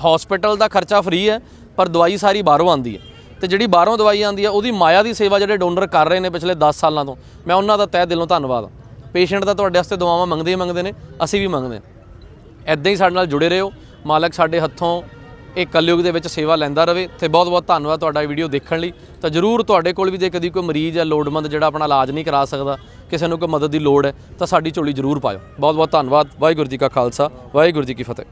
ਹਸਪੀਟਲ ਦਾ ਖਰਚਾ ਫ੍ਰੀ ਹੈ, ਪਰ ਦਵਾਈ ਸਾਰੀ ਬਾਹਰੋਂ ਆਉਂਦੀ ਹੈ। ਤੇ ਜਿਹੜੀ ਬਾਹਰੋਂ ਦਵਾਈ ਆਉਂਦੀ ਹੈ, ਉਹਦੀ ਮਾਇਆ ਦੀ ਸੇਵਾ ਜਿਹੜੇ ਡੋਨਰ ਕਰ ਰਹੇ ਨੇ ਪਿਛਲੇ 10 ਸਾਲਾਂ ਤੋਂ, ਮੈਂ ਉਹਨਾਂ ਦਾ ਤਹਿ ਦਿਲੋਂ ਧੰਨਵਾਦ ਪੇਸ਼ੈਂਟ ਦਾ ਤੁਹਾਡੇ ਵਾਸਤੇ ਦੁਆਵਾਂ ਮੰਗਦੇ ਹੀ ਮੰਗਦੇ ਨੇ, ਅਸੀਂ ਵੀ ਮੰਗਦੇ ਹਾਂ। ਐਦਾਂ ਹੀ ਸਾਡੇ ਨਾਲ ਜੁੜੇ ਰਹੋ। ਮਾਲਕ ਸਾਡੇ ਹੱਥੋਂ ਇਹ ਕਲਯੁਗ ਦੇ ਵਿੱਚ ਸੇਵਾ ਲੈਂਦਾ ਰਵੇ। ਤੇ ਬਹੁਤ ਬਹੁਤ ਧੰਨਵਾਦ ਤੁਹਾਡਾ ਇਹ ਵੀਡੀਓ ਦੇਖਣ ਲਈ। ਤਾਂ ਜਰੂਰ ਤੁਹਾਡੇ ਕੋਲ ਵੀ ਜੇ ਕਦੀ ਕੋਈ ਮਰੀਜ਼ ਹੈ ਲੋੜਮੰਦ ਜਿਹੜਾ ਆਪਣਾ ਇਲਾਜ ਨਹੀਂ ਕਰਾ ਸਕਦਾ, ਕਿਸੇ ਨੂੰ ਕੋਈ ਮਦਦ ਦੀ ਲੋੜ ਹੈ, ਤਾਂ ਸਾਡੀ ਝੋਲੀ ਜਰੂਰ ਪਾਇਓ। ਬਹੁਤ ਬਹੁਤ ਧੰਨਵਾਦ। ਵਾਹਿਗੁਰੂ ਜੀ ਕਾ ਖਾਲਸਾ, ਵਾਹਿਗੁਰੂ ਜੀ ਕੀ ਫਤਿਹ।